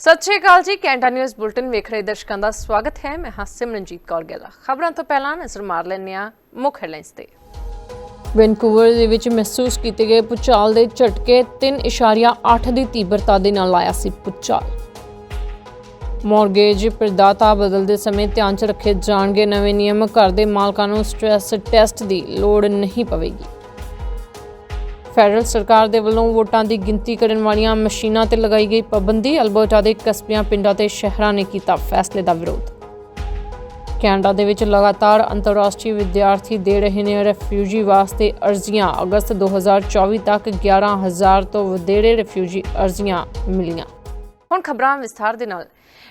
ਸਤਿ ਸ਼੍ਰੀ ਅਕਾਲ ਜੀ ਕੈਂਟਾ news bulletin ਵੇਖ ਰਹੇ ਦਰਸ਼ਕਾਂ ਦਾ ਸਵਾਗਤ ਹੈ। ਮੈਂ ਹਾਂ ਸਿਮਰਨਜੀਤ ਕੌਰ ਗਿੱਲ। ਖਬਰਾਂ ਤੋਂ ਪਹਿਲਾਂ ਨਜ਼ਰ ਮਾਰ ਲੈਂਦੇ ਹਾਂ ਮੁੱਖ ਹੈਡਲਾਈਨਸ ਤੇ। ਵੈਨਕੂਵਰ ਦੇ ਵਿੱਚ ਮਹਿਸੂਸ ਕੀਤੇ ਗਏ ਪੁਚਾਲ ਦੇ ਝਟਕੇ 3.8 ਦੀ ਤੀਬਰਤਾ ਦੇ ਨਾਲ ਆਇਆ ਸੀ ਪੁਚਾਲ। ਮਾਰਗੇਜ ਪ੍ਰਦਾਤਾ ਬਦਲਦੇ ਸਮੇਂ ਧਿਆਨ 'ਚ ਰੱਖੇ ਜਾਣਗੇ ਨਵੇਂ ਨਿਯਮ। ਘਰ ਦੇ ਮਾਲਕਾਂ ਨੂੰ ਸਟ੍ਰੈਸ ਟੈਸਟ ਦੀ ਲੋੜ ਨਹੀਂ ਪਵੇਗੀ। ਫੈਡਰਲ ਸਰਕਾਰ ਦੇ ਵੱਲੋਂ ਵੋਟਾਂ ਦੀ ਗਿਣਤੀ ਕਰਨ ਵਾਲੀਆਂ ਮਸ਼ੀਨਾਂ ਤੇ ਲਗਾਈ ਗਈ ਪਾਬੰਦੀ ਅਲਬਰਟਾ ਦੇ ਕਸਬਿਆਂ, ਪਿੰਡਾਂ ਤੇ ਸ਼ਹਿਰਾਂ ਨੇ ਕੀਤਾ ਫੈਸਲੇ ਦਾ ਵਿਰੋਧ। ਕੈਨੇਡਾ ਦੇ ਵਿੱਚ ਲਗਾਤਾਰ ਅੰਤਰਰਾਸ਼ਟਰੀ ਵਿਦਿਆਰਥੀ ਦੇ ਰਹੇ ਨੇ ਰੈਫਿਊਜੀ ਵਾਸਤੇ ਅਰਜ਼ੀਆਂ। ਅਗਸਤ 2024 ਤੱਕ 11000 ਤੋਂ ਵਧੇਰੇ ਰੈਫਿਊਜੀ ਅਰਜ਼ੀਆਂ ਮਿਲੀਆਂ। ਹੁਣ ਖਬਰਾਂ ਵਿਸਥਾਰ ਦੇ ਨਾਲ।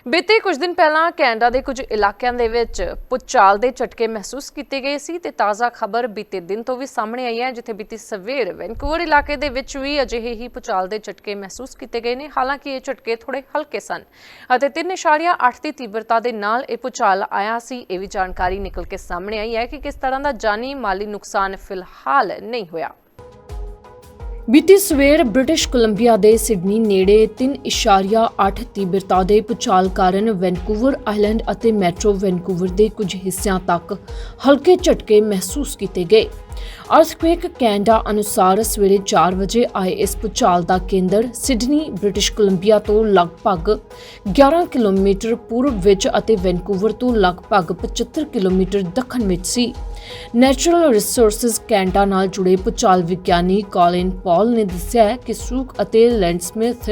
ਬੀਤੇ ਕੁਝ ਦਿਨ ਪਹਿਲਾਂ ਕੈਨੇਡਾ ਦੇ ਕੁਝ ਇਲਾਕਿਆਂ ਦੇ ਵਿੱਚ ਪੁਚਾਲ ਦੇ ਝਟਕੇ ਮਹਿਸੂਸ ਕੀਤੇ ਗਏ ਸੀ ਤੇ ਤਾਜ਼ਾ ਖਬਰ ਬੀਤੇ ਦਿਨ ਤੋਂ ਵੀ ਸਾਹਮਣੇ ਆਈ ਹੈ, ਜਿੱਥੇ ਬੀਤੀ ਸਵੇਰ ਵੈਨਕੂਵਰ ਇਲਾਕੇ ਦੇ ਵਿੱਚ ਵੀ ਅਜਿਹੇ ਹੀ ਪੁਚਾਲ ਦੇ ਝਟਕੇ ਮਹਿਸੂਸ ਕੀਤੇ ਗਏ ਨੇ। ਹਾਲਾਂਕਿ ਇਹ ਝਟਕੇ ਥੋੜੇ ਹਲਕੇ ਸਨ ਅਤੇ 3.8 ਦੀ ਤੀਬਰਤਾ ਦੇ ਨਾਲ ਇਹ ਪੁਚਾਲ ਆਇਆ ਸੀ। ਇਹ ਵੀ ਜਾਣਕਾਰੀ ਨਿਕਲ ਕੇ ਸਾਹਮਣੇ ਆਈ ਹੈ ਕਿ ਕਿਸ ਤਰ੍ਹਾਂ ਦਾ ਜਾਨੀ ਮਾਲੀ ਨੁਕਸਾਨ ਫਿਲਹਾਲ ਨਹੀਂ ਹੋਇਆ। ਬੀਤੀ ਸਵੇਰ ਬ੍ਰਿਟਿਸ਼ ਕੋਲੰਬੀਆ ਦੇ ਸਿਡਨੀ ਨੇੜੇ 3.8 ਤੀਬਰਤਾ ਦੇ ਪੁਚਾਲ ਕਾਰਨ ਵੈਨਕੂਵਰ ਆਈਲੈਂਡ ਅਤੇ ਮੈਟਰੋ ਵੈਨਕੂਵਰ ਦੇ ਕੁਝ ਹਿੱਸਿਆਂ ਤੱਕ ਹਲਕੇ ਝਟਕੇ ਮਹਿਸੂਸ ਕੀਤੇ ਗਏ। ਅਰਥਕੁਏਕ ਕੈਨੇਡਾ ਅਨੁਸਾਰ ਸਵੇਰੇ 4 ਵਜੇ ਆਏ ਇਸ ਭੂਚਾਲ ਦਾ ਕੇਂਦਰ ਸਿਡਨੀ, ਬ੍ਰਿਟਿਸ਼ ਕੋਲੰਬੀਆ ਤੋਂ ਲਗਭਗ 11 ਕਿਲੋਮੀਟਰ ਪੂਰਬ ਵਿੱਚ ਅਤੇ ਵੈਨਕੂਵਰ ਤੋਂ ਲਗਭਗ 75 ਕਿਲੋਮੀਟਰ ਦੱਖਣ ਵਿੱਚ ਸੀ। ਨੈਚੁਰਲ ਰਿਸੋਰਸਸ ਕੈਨੇਡਾ ਨਾਲ ਜੁੜੇ ਭੂਚਾਲ ਵਿਗਿਆਨੀ ਕਾਲਿਨ ਪੌਲ ਨੇ ਦੱਸਿਆ ਹੈ ਕਿ ਸੂਕ ਅਤੇ ਲੈਂਡਸਮਿਥ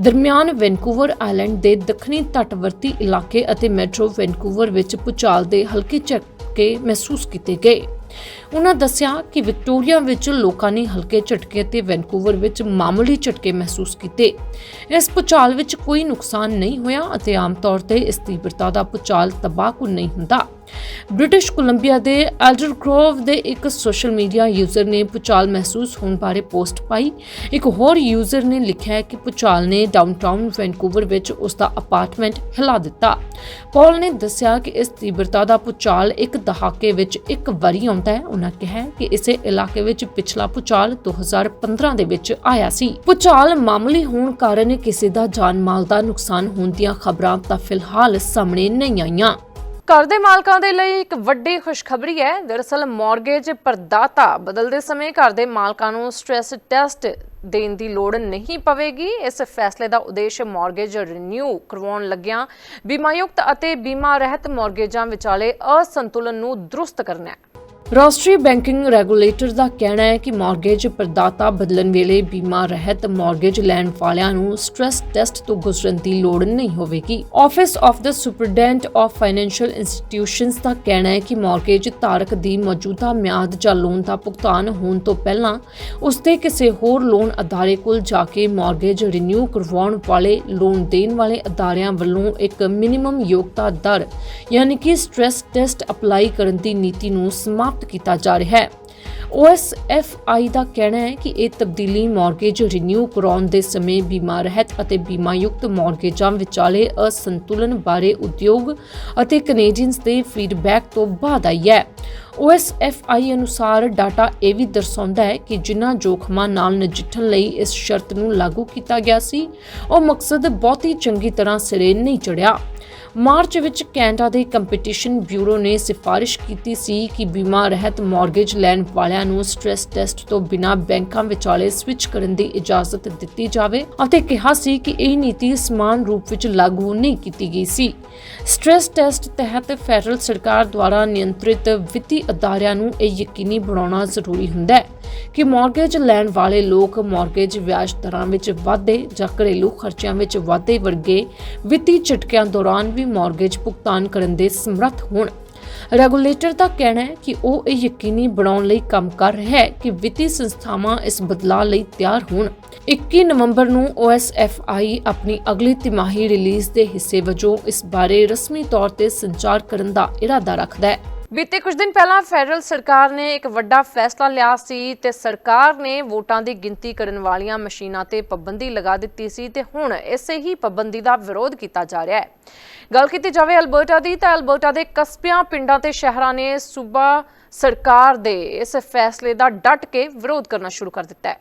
ਦਰਮਿਆਨ ਵੈਨਕੂਵਰ ਆਈਲੈਂਡ ਦੇ ਦੱਖਣੀ ਤੱਟਵਰਤੀ ਇਲਾਕੇ ਅਤੇ ਮੈਟਰੋ ਵੈਨਕੂਵਰ ਵਿੱਚ ਭੂਚਾਲ ਦੇ ਹਲਕੇ ਝਟਕੇ ਮਹਿਸੂਸ ਕੀਤੇ ਗਏ। ਉਹਨਾਂ ਦੱਸਿਆ ਕਿ ਵਿਕਟੋਰੀਆ ਵਿੱਚ ਲੋਕਾਂ ਨੇ ਹਲਕੇ ਝਟਕੇ ਅਤੇ ਵੈਨਕੂਵਰ ਵਿੱਚ ਮਾਮੂਲੀ ਝਟਕੇ ਮਹਿਸੂਸ ਕੀਤੇ। ਇਸ ਭੂਚਾਲ ਵਿੱਚ ਕੋਈ ਨੁਕਸਾਨ ਨਹੀਂ ਹੋਇਆ ਅਤੇ ਆਮ ਤੌਰ ਤੇ ਇਸ ਤੀਬਰਤਾ ਦਾ ਭੂਚਾਲ ਤਬਾਹਕੁਨ ਨਹੀਂ ਹੁੰਦਾ। ਬ੍ਰਿਟਿਸ਼ ਕੋਲੰਬੀਆ ਦੇ ਐਲਡਰ ਗ੍ਰੋਵ ਦੇ ਇੱਕ ਸੋਸ਼ਲ ਮੀਡੀਆ ਯੂਜ਼ਰ ਨੇ ਪੁਚਾਲ ਮਹਿਸੂਸ ਹੋਣ ਬਾਰੇ ਪੋਸਟ ਪਾਈ। ਇੱਕ ਹੋਰ ਯੂਜ਼ਰ ਨੇ ਲਿਖਿਆ ਹੈ ਕਿ ਪੁਚਾਲ ਨੇ ਡਾਊਨਟਾਊਨ ਵੈਨਕੂਵਰ ਵਿੱਚ ਉਸ ਦਾ ਅਪਾਰਟਮੈਂਟ ਹਿਲਾ ਦਿੱਤਾ। ਪੌਲ ਨੇ ਦੱਸਿਆ ਕਿ ਇਸ ਤੀਬਰਤਾ ਦਾ ਪੁਚਾਲ ਇੱਕ ਦਹਾਕੇ ਵਿੱਚ ਇੱਕ ਵਾਰੀ ਆਉਂਦਾ ਹੈ। ਉਹਨਾਂ ਕਿਹਾ ਕਿ ਇਸੇ ਇਲਾਕੇ ਵਿੱਚ ਪਿਛਲਾ ਪੁਚਾਲ 2015 ਦੇ ਵਿੱਚ ਆਇਆ ਸੀ। ਪੁਚਾਲ ਮਾਮੂਲੀ ਹੋਣ ਕਾਰਨ ਕਿਸੇ ਦਾ ਜਾਨ ਮਾਲ ਦਾ ਨੁਕਸਾਨ ਹੋਣ ਦੀਆਂ ਖਬਰਾਂ ਤਾਂ ਫਿਲਹਾਲ ਸਾਹਮਣੇ ਨਹੀਂ ਆਈਆਂ। ਘਰ ਦੇ ਮਾਲਕਾਂ ਦੇ ਲਈ ਇੱਕ ਵੱਡੀ ਖੁਸ਼ਖਬਰੀ ਹੈ। ਦਰਅਸਲ ਮਾਰਗੇਜ ਪ੍ਰਦਾਤਾ ਬਦਲਦੇ ਸਮੇਂ ਘਰ ਦੇ ਮਾਲਕਾਂ ਨੂੰ ਸਟ੍ਰੈਸ ਟੈਸਟ ਦੇਣ ਦੀ ਲੋੜ ਨਹੀਂ ਪਵੇਗੀ। ਇਸ ਫੈਸਲੇ ਦਾ ਉਦੇਸ਼ ਮਾਰਗੇਜ ਰੀਨਿਊ ਕਰਵਾਉਣ ਲੱਗਿਆਂ ਬੀਮਾਯੁਕਤ ਅਤੇ ਬੀਮਾ ਰਹਿਤ ਮਾਰਗੇਜਾਂ ਵਿਚਾਲੇ ਅਸੰਤੁਲਨ ਨੂੰ ਦਰੁਸਤ ਕਰਨਾ ਹੈ। ਰਾਸ਼ਟਰੀ ਬੈਂਕਿੰਗ ਰੈਗੂਲੇਟਰ ਦਾ ਕਹਿਣਾ ਹੈ ਕਿ ਮਾਰਗੇਜ ਪ੍ਰਦਾਤਾ ਬਦਲਣ ਵੇਲੇ ਬੀਮਾ ਰਹਿਤ ਮਾਰਗੇਜ ਲੈਣ ਵਾਲਿਆਂ ਨੂੰ ਸਟ੍ਰੈਸ ਟੈਸਟ ਤੋਂ ਗੁਜ਼ਰਨ ਦੀ ਲੋੜ ਨਹੀਂ ਹੋਵੇਗੀ। Office of the superintendent of financial institutions ਦਾ ਕਹਿਣਾ ਹੈ ਕਿ ਮਾਰਗੇਜ ਧਾਰਕ ਦੀ ਮੌਜੂਦਾ ਮਿਆਦ ਜਾਂ ਲੋਨ ਦਾ ਭੁਗਤਾਨ ਹੋਣ ਤੋਂ ਪਹਿਲਾਂ ਉਸਤੇ ਕਿਸੇ ਹੋਰ ਲੋਨ ਅਦਾਰੇ ਕੋਲ ਜਾ ਕੇ ਮਾਰਗੇਜ ਰੀਨਿਊ ਕਰਵਾਉਣ ਵਾਲੇ ਲੋਨ ਦੇਣ ਵਾਲੇ ਅਦਾਰਿਆਂ ਵੱਲੋਂ ਇੱਕ ਮਿਨੀਮਮ ਯੋਗਤਾ ਦਰ, ਯਾਨੀ ਕਿ ਸਟ੍ਰੈਸ ਟੈਸਟ ਅਪਲਾਈ ਕਰਨ ਦੀ ਨੀਤੀ ਨੂੰ ਸਮਾਪਤ ਕੀਤਾ ਜਾ ਰਿਹਾ ਹੈ। OSFI ਦਾ ਕਹਿਣਾ ਹੈ ਕਿ ਇਹ ਤਬਦੀਲੀ ਮਾਰਗੇਜ ਰੀਨਿਊ ਕਰਾਉਣ ਦੇ ਸਮੇਂ ਬੀਮਾ ਰਹਿਤ ਅਤੇ ਬੀਮਾਯੁਕਤ ਮਾਰਗੇਜਾਂ ਵਿਚਾਲੇ ਅਸੰਤੁਲਨ ਬਾਰੇ ਉਦਯੋਗ ਅਤੇ ਕੈਨੇਡੀਅਨਸ ਦੇ ਫੀਡਬੈਕ ਤੋਂ ਬਾਅਦ ਆਈ ਹੈ। OSFI ਅਨੁਸਾਰ ਡਾਟਾ ਇਹ ਵੀ ਦਰਸਾਉਂਦਾ ਹੈ ਕਿ ਜਿਨ੍ਹਾਂ ਜੋਖਮਾਂ ਨਾਲ ਨਜਿੱਠਣ ਲਈ ਇਸ ਸ਼ਰਤ ਨੂੰ ਲਾਗੂ ਕੀਤਾ ਗਿਆ ਸੀ, ਉਹ ਮਕਸਦ ਬਹੁਤੀ ਚੰਗੀ ਤਰ੍ਹਾਂ ਸਿਰੇ ਨਹੀਂ ਚੜਿਆ ਮਾਰਚ ਵਿੱਚ ਕੈਨੇਡਾ ਦੇ ਕੰਪੀਟੀਸ਼ਨ ਬਿਊਰੋ ਨੇ ਸਿਫਾਰਿਸ਼ ਕੀਤੀ ਸੀ ਕਿ ਬੀਮਾ ਰਹਿਤ ਮਾਰਗੇਜ ਲੈਣ ਵਾਲਿਆਂ ਨੂੰ ਸਟ੍ਰੈਸ ਟੈਸਟ ਤੋਂ ਬਿਨਾਂ ਬੈਂਕਾਂ ਵਿਚਾਲੇ ਸਵਿਚ ਕਰਨ ਦੀ ਇਜਾਜ਼ਤ ਦਿੱਤੀ ਜਾਵੇ ਅਤੇ ਕਿਹਾ ਸੀ ਕਿ ਇਹ ਨੀਤੀ ਸਮਾਨ ਰੂਪ ਵਿੱਚ ਲਾਗੂ ਨਹੀਂ ਕੀਤੀ ਗਈ ਸੀ। ਸਟ੍ਰੈਸ ਟੈਸਟ ਤਹਿਤ ਫੈਡਰਲ ਸਰਕਾਰ ਦੁਆਰਾ ਨਿਯੰਤਰਿਤ ਵਿੱਤੀ ਅਦਾਰਿਆਂ ਨੂੰ ਇਹ ਯਕੀਨੀ ਬਣਾਉਣਾ ਜ਼ਰੂਰੀ ਹੁੰਦਾ ਹੈ ਕਿ ਮਾਰਗੇਜ ਲੈਣ ਵਾਲੇ ਲੋਕ ਮਾਰਗੇਜ ਵਿਆਜ ਦਰਾਂ ਵਿੱਚ ਵਾਧੇ ਜਾਂ ਘਰੇਲੂ ਖਰਚਿਆਂ ਵਿੱਚ ਵਾਧੇ ਵਰਗੇ ਵਿੱਤੀ ਝਟਕਿਆਂ ਦੌਰਾਨ ਵੀ ਮਾਰਗੇਜ ਭੁਗਤਾਨ ਕਰਨ ਦੇ ਸਮਰੱਥ ਹੋਣ। ਰੈਗੂਲੇਟਰ ਦਾ ਕਹਿਣਾ ਹੈ ਕਿ ਉਹ ਇਹ ਯਕੀਨੀ ਬਣਾਉਣ ਲਈ ਕੰਮ ਕਰ ਰਿਹਾ ਹੈ ਕਿ ਵਿੱਤੀ ਸੰਸਥਾਵਾਂ ਇਸ ਬਦਲਾਅ ਲਈ ਤਿਆਰ ਹੋਣ। 21 ਨਵੰਬਰ ਨੂੰ OSFI ਆਪਣੀ ਅਗਲੀ ਤਿਮਾਹੀ ਰਿਲੀਜ਼ ਦੇ ਹਿੱਸੇ ਵਜੋਂ ਇਸ ਬਾਰੇ ਰਸਮੀ ਤੌਰ ਤੇ ਸੰਚਾਰ ਕਰਨ ਦਾ ਇਰਾਦਾ ਰੱਖਦਾ ਹੈ। ਬੀਤੇ ਕੁਝ ਦਿਨ ਪਹਿਲਾਂ ਫੈਡਰਲ ਸਰਕਾਰ ਨੇ ਇੱਕ ਵੱਡਾ ਫੈਸਲਾ ਲਿਆ ਸੀ ਤੇ ਸਰਕਾਰ ਨੇ ਵੋਟਾਂ ਦੀ ਗਿਣਤੀ ਕਰਨ ਵਾਲੀਆਂ ਮਸ਼ੀਨਾਂ ਤੇ ਪਾਬੰਦੀ ਲਗਾ ਦਿੱਤੀ ਸੀ ਤੇ ਹੁਣ ਇਸੇ ਹੀ ਪਾਬੰਦੀ ਦਾ ਵਿਰੋਧ ਕੀਤਾ ਜਾ ਰਿਹਾ ਹੈ। ਗੱਲ ਕੀਤੀ ਜਾਵੇ ਅਲਬਰਟਾ ਦੀ ਤਾਂ ਅਲਬਰਟਾ ਦੇ ਕਸਬਿਆਂ, ਪਿੰਡਾਂ ਤੇ ਸ਼ਹਿਰਾਂ ਨੇ ਸੂਬਾ ਸਰਕਾਰ ਦੇ ਇਸ ਫੈਸਲੇ ਦਾ ਡਟ ਕੇ ਵਿਰੋਧ ਕਰਨਾ ਸ਼ੁਰੂ ਕਰ ਦਿੱਤਾ ਹੈ।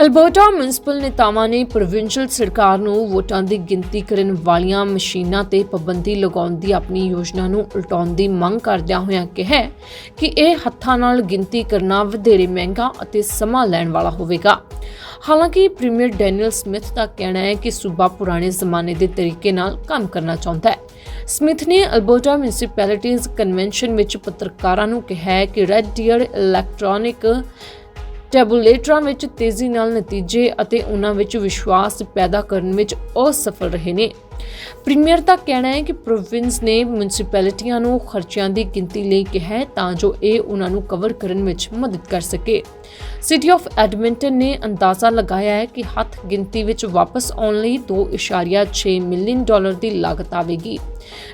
ਅਲਬਰਟਾ ਮਿਊਨਿਸਪਲ ਨੇਤਾਵਾਂ ਨੇ ਪ੍ਰੋਵਿੰਸ਼ੀਅਲ ਸਰਕਾਰ ਨੂੰ ਵੋਟਾਂ ਦੀ ਗਿਣਤੀ ਕਰਨ ਵਾਲੀਆਂ ਮਸ਼ੀਨਾਂ ਤੇ ਪਾਬੰਦੀ ਲਗਾਉਣ ਦੀ ਆਪਣੀ ਯੋਜਨਾ ਨੂੰ ਉਲਟਾਉਣ ਦੀ ਮੰਗ ਕਰਦਿਆਂ ਹੋਇਆਂ ਕਿਹਾ ਕਿ ਇਹ ਹੱਥਾਂ ਨਾਲ ਗਿਣਤੀ ਕਰਨਾ ਵਧੇਰੇ ਮਹਿੰਗਾ ਅਤੇ ਸਮਾਂ ਲੈਣ ਵਾਲਾ ਹੋਵੇਗਾ। ਹਾਲਾਂਕਿ ਪ੍ਰੀਮੀਅਰ ਡੈਨੀਅਲ ਸਮਿਥ ਦਾ ਕਹਿਣਾ ਹੈ ਕਿ ਸੂਬਾ ਪੁਰਾਣੇ ਜ਼ਮਾਨੇ ਦੇ ਤਰੀਕੇ ਨਾਲ ਕੰਮ ਕਰਨਾ ਚਾਹੁੰਦਾ ਹੈ। ਸਮਿਥ ਨੇ ਅਲਬਰਟਾ ਮਿਊਨਿਸਪੈਲਿਟੀਜ਼ ਕਨਵੈਨਸ਼ਨ ਵਿੱਚ ਪੱਤਰਕਾਰਾਂ ਨੂੰ ਕਿਹਾ ਕਿ ਰੈੱਡ ਡੀਅਰ ਇਲੈਕਟ੍ਰੋਨਿਕ ਟੈਬੂਲੇਟਰਾਂ ਵਿੱਚ ਤੇਜ਼ੀ ਨਾਲ ਨਤੀਜੇ ਅਤੇ ਉਹਨਾਂ ਵਿੱਚ ਵਿਸ਼ਵਾਸ ਪੈਦਾ ਕਰਨ ਵਿੱਚ ਅਸਫਲ ਰਹੇ ਨੇ। ਪ੍ਰੀਮੀਅਰ ਦਾ ਕਹਿਣਾ ਹੈ ਕਿ ਪ੍ਰੋਵਿੰਸ ਨੇ ਮਿਊਨਿਸਪੈਲਿਟੀਆਂ ਨੂੰ ਖਰਚਿਆਂ ਦੀ ਗਿਣਤੀ ਲਈ ਕਿਹਾ ਹੈ ਤਾਂ ਜੋ ਇਹ ਉਹਨਾਂ ਨੂੰ ਕਵਰ ਕਰਨ ਵਿੱਚ ਮਦਦ ਕਰ ਸਕੇ। ਸਿਟੀ ਆਫ ਐਡਮਿੰਟਨ ਨੇ ਅੰਦਾਜ਼ਾ ਲਗਾਇਆ ਹੈ ਕਿ ਹੱਥ ਗਿਣਤੀ ਵਿੱਚ ਵਾਪਸ ਆਉਣ ਲਈ 2.6 ਮਿਲੀਅਨ ਡਾਲਰ ਦੀ ਲਾਗਤ ਆਵੇਗੀ।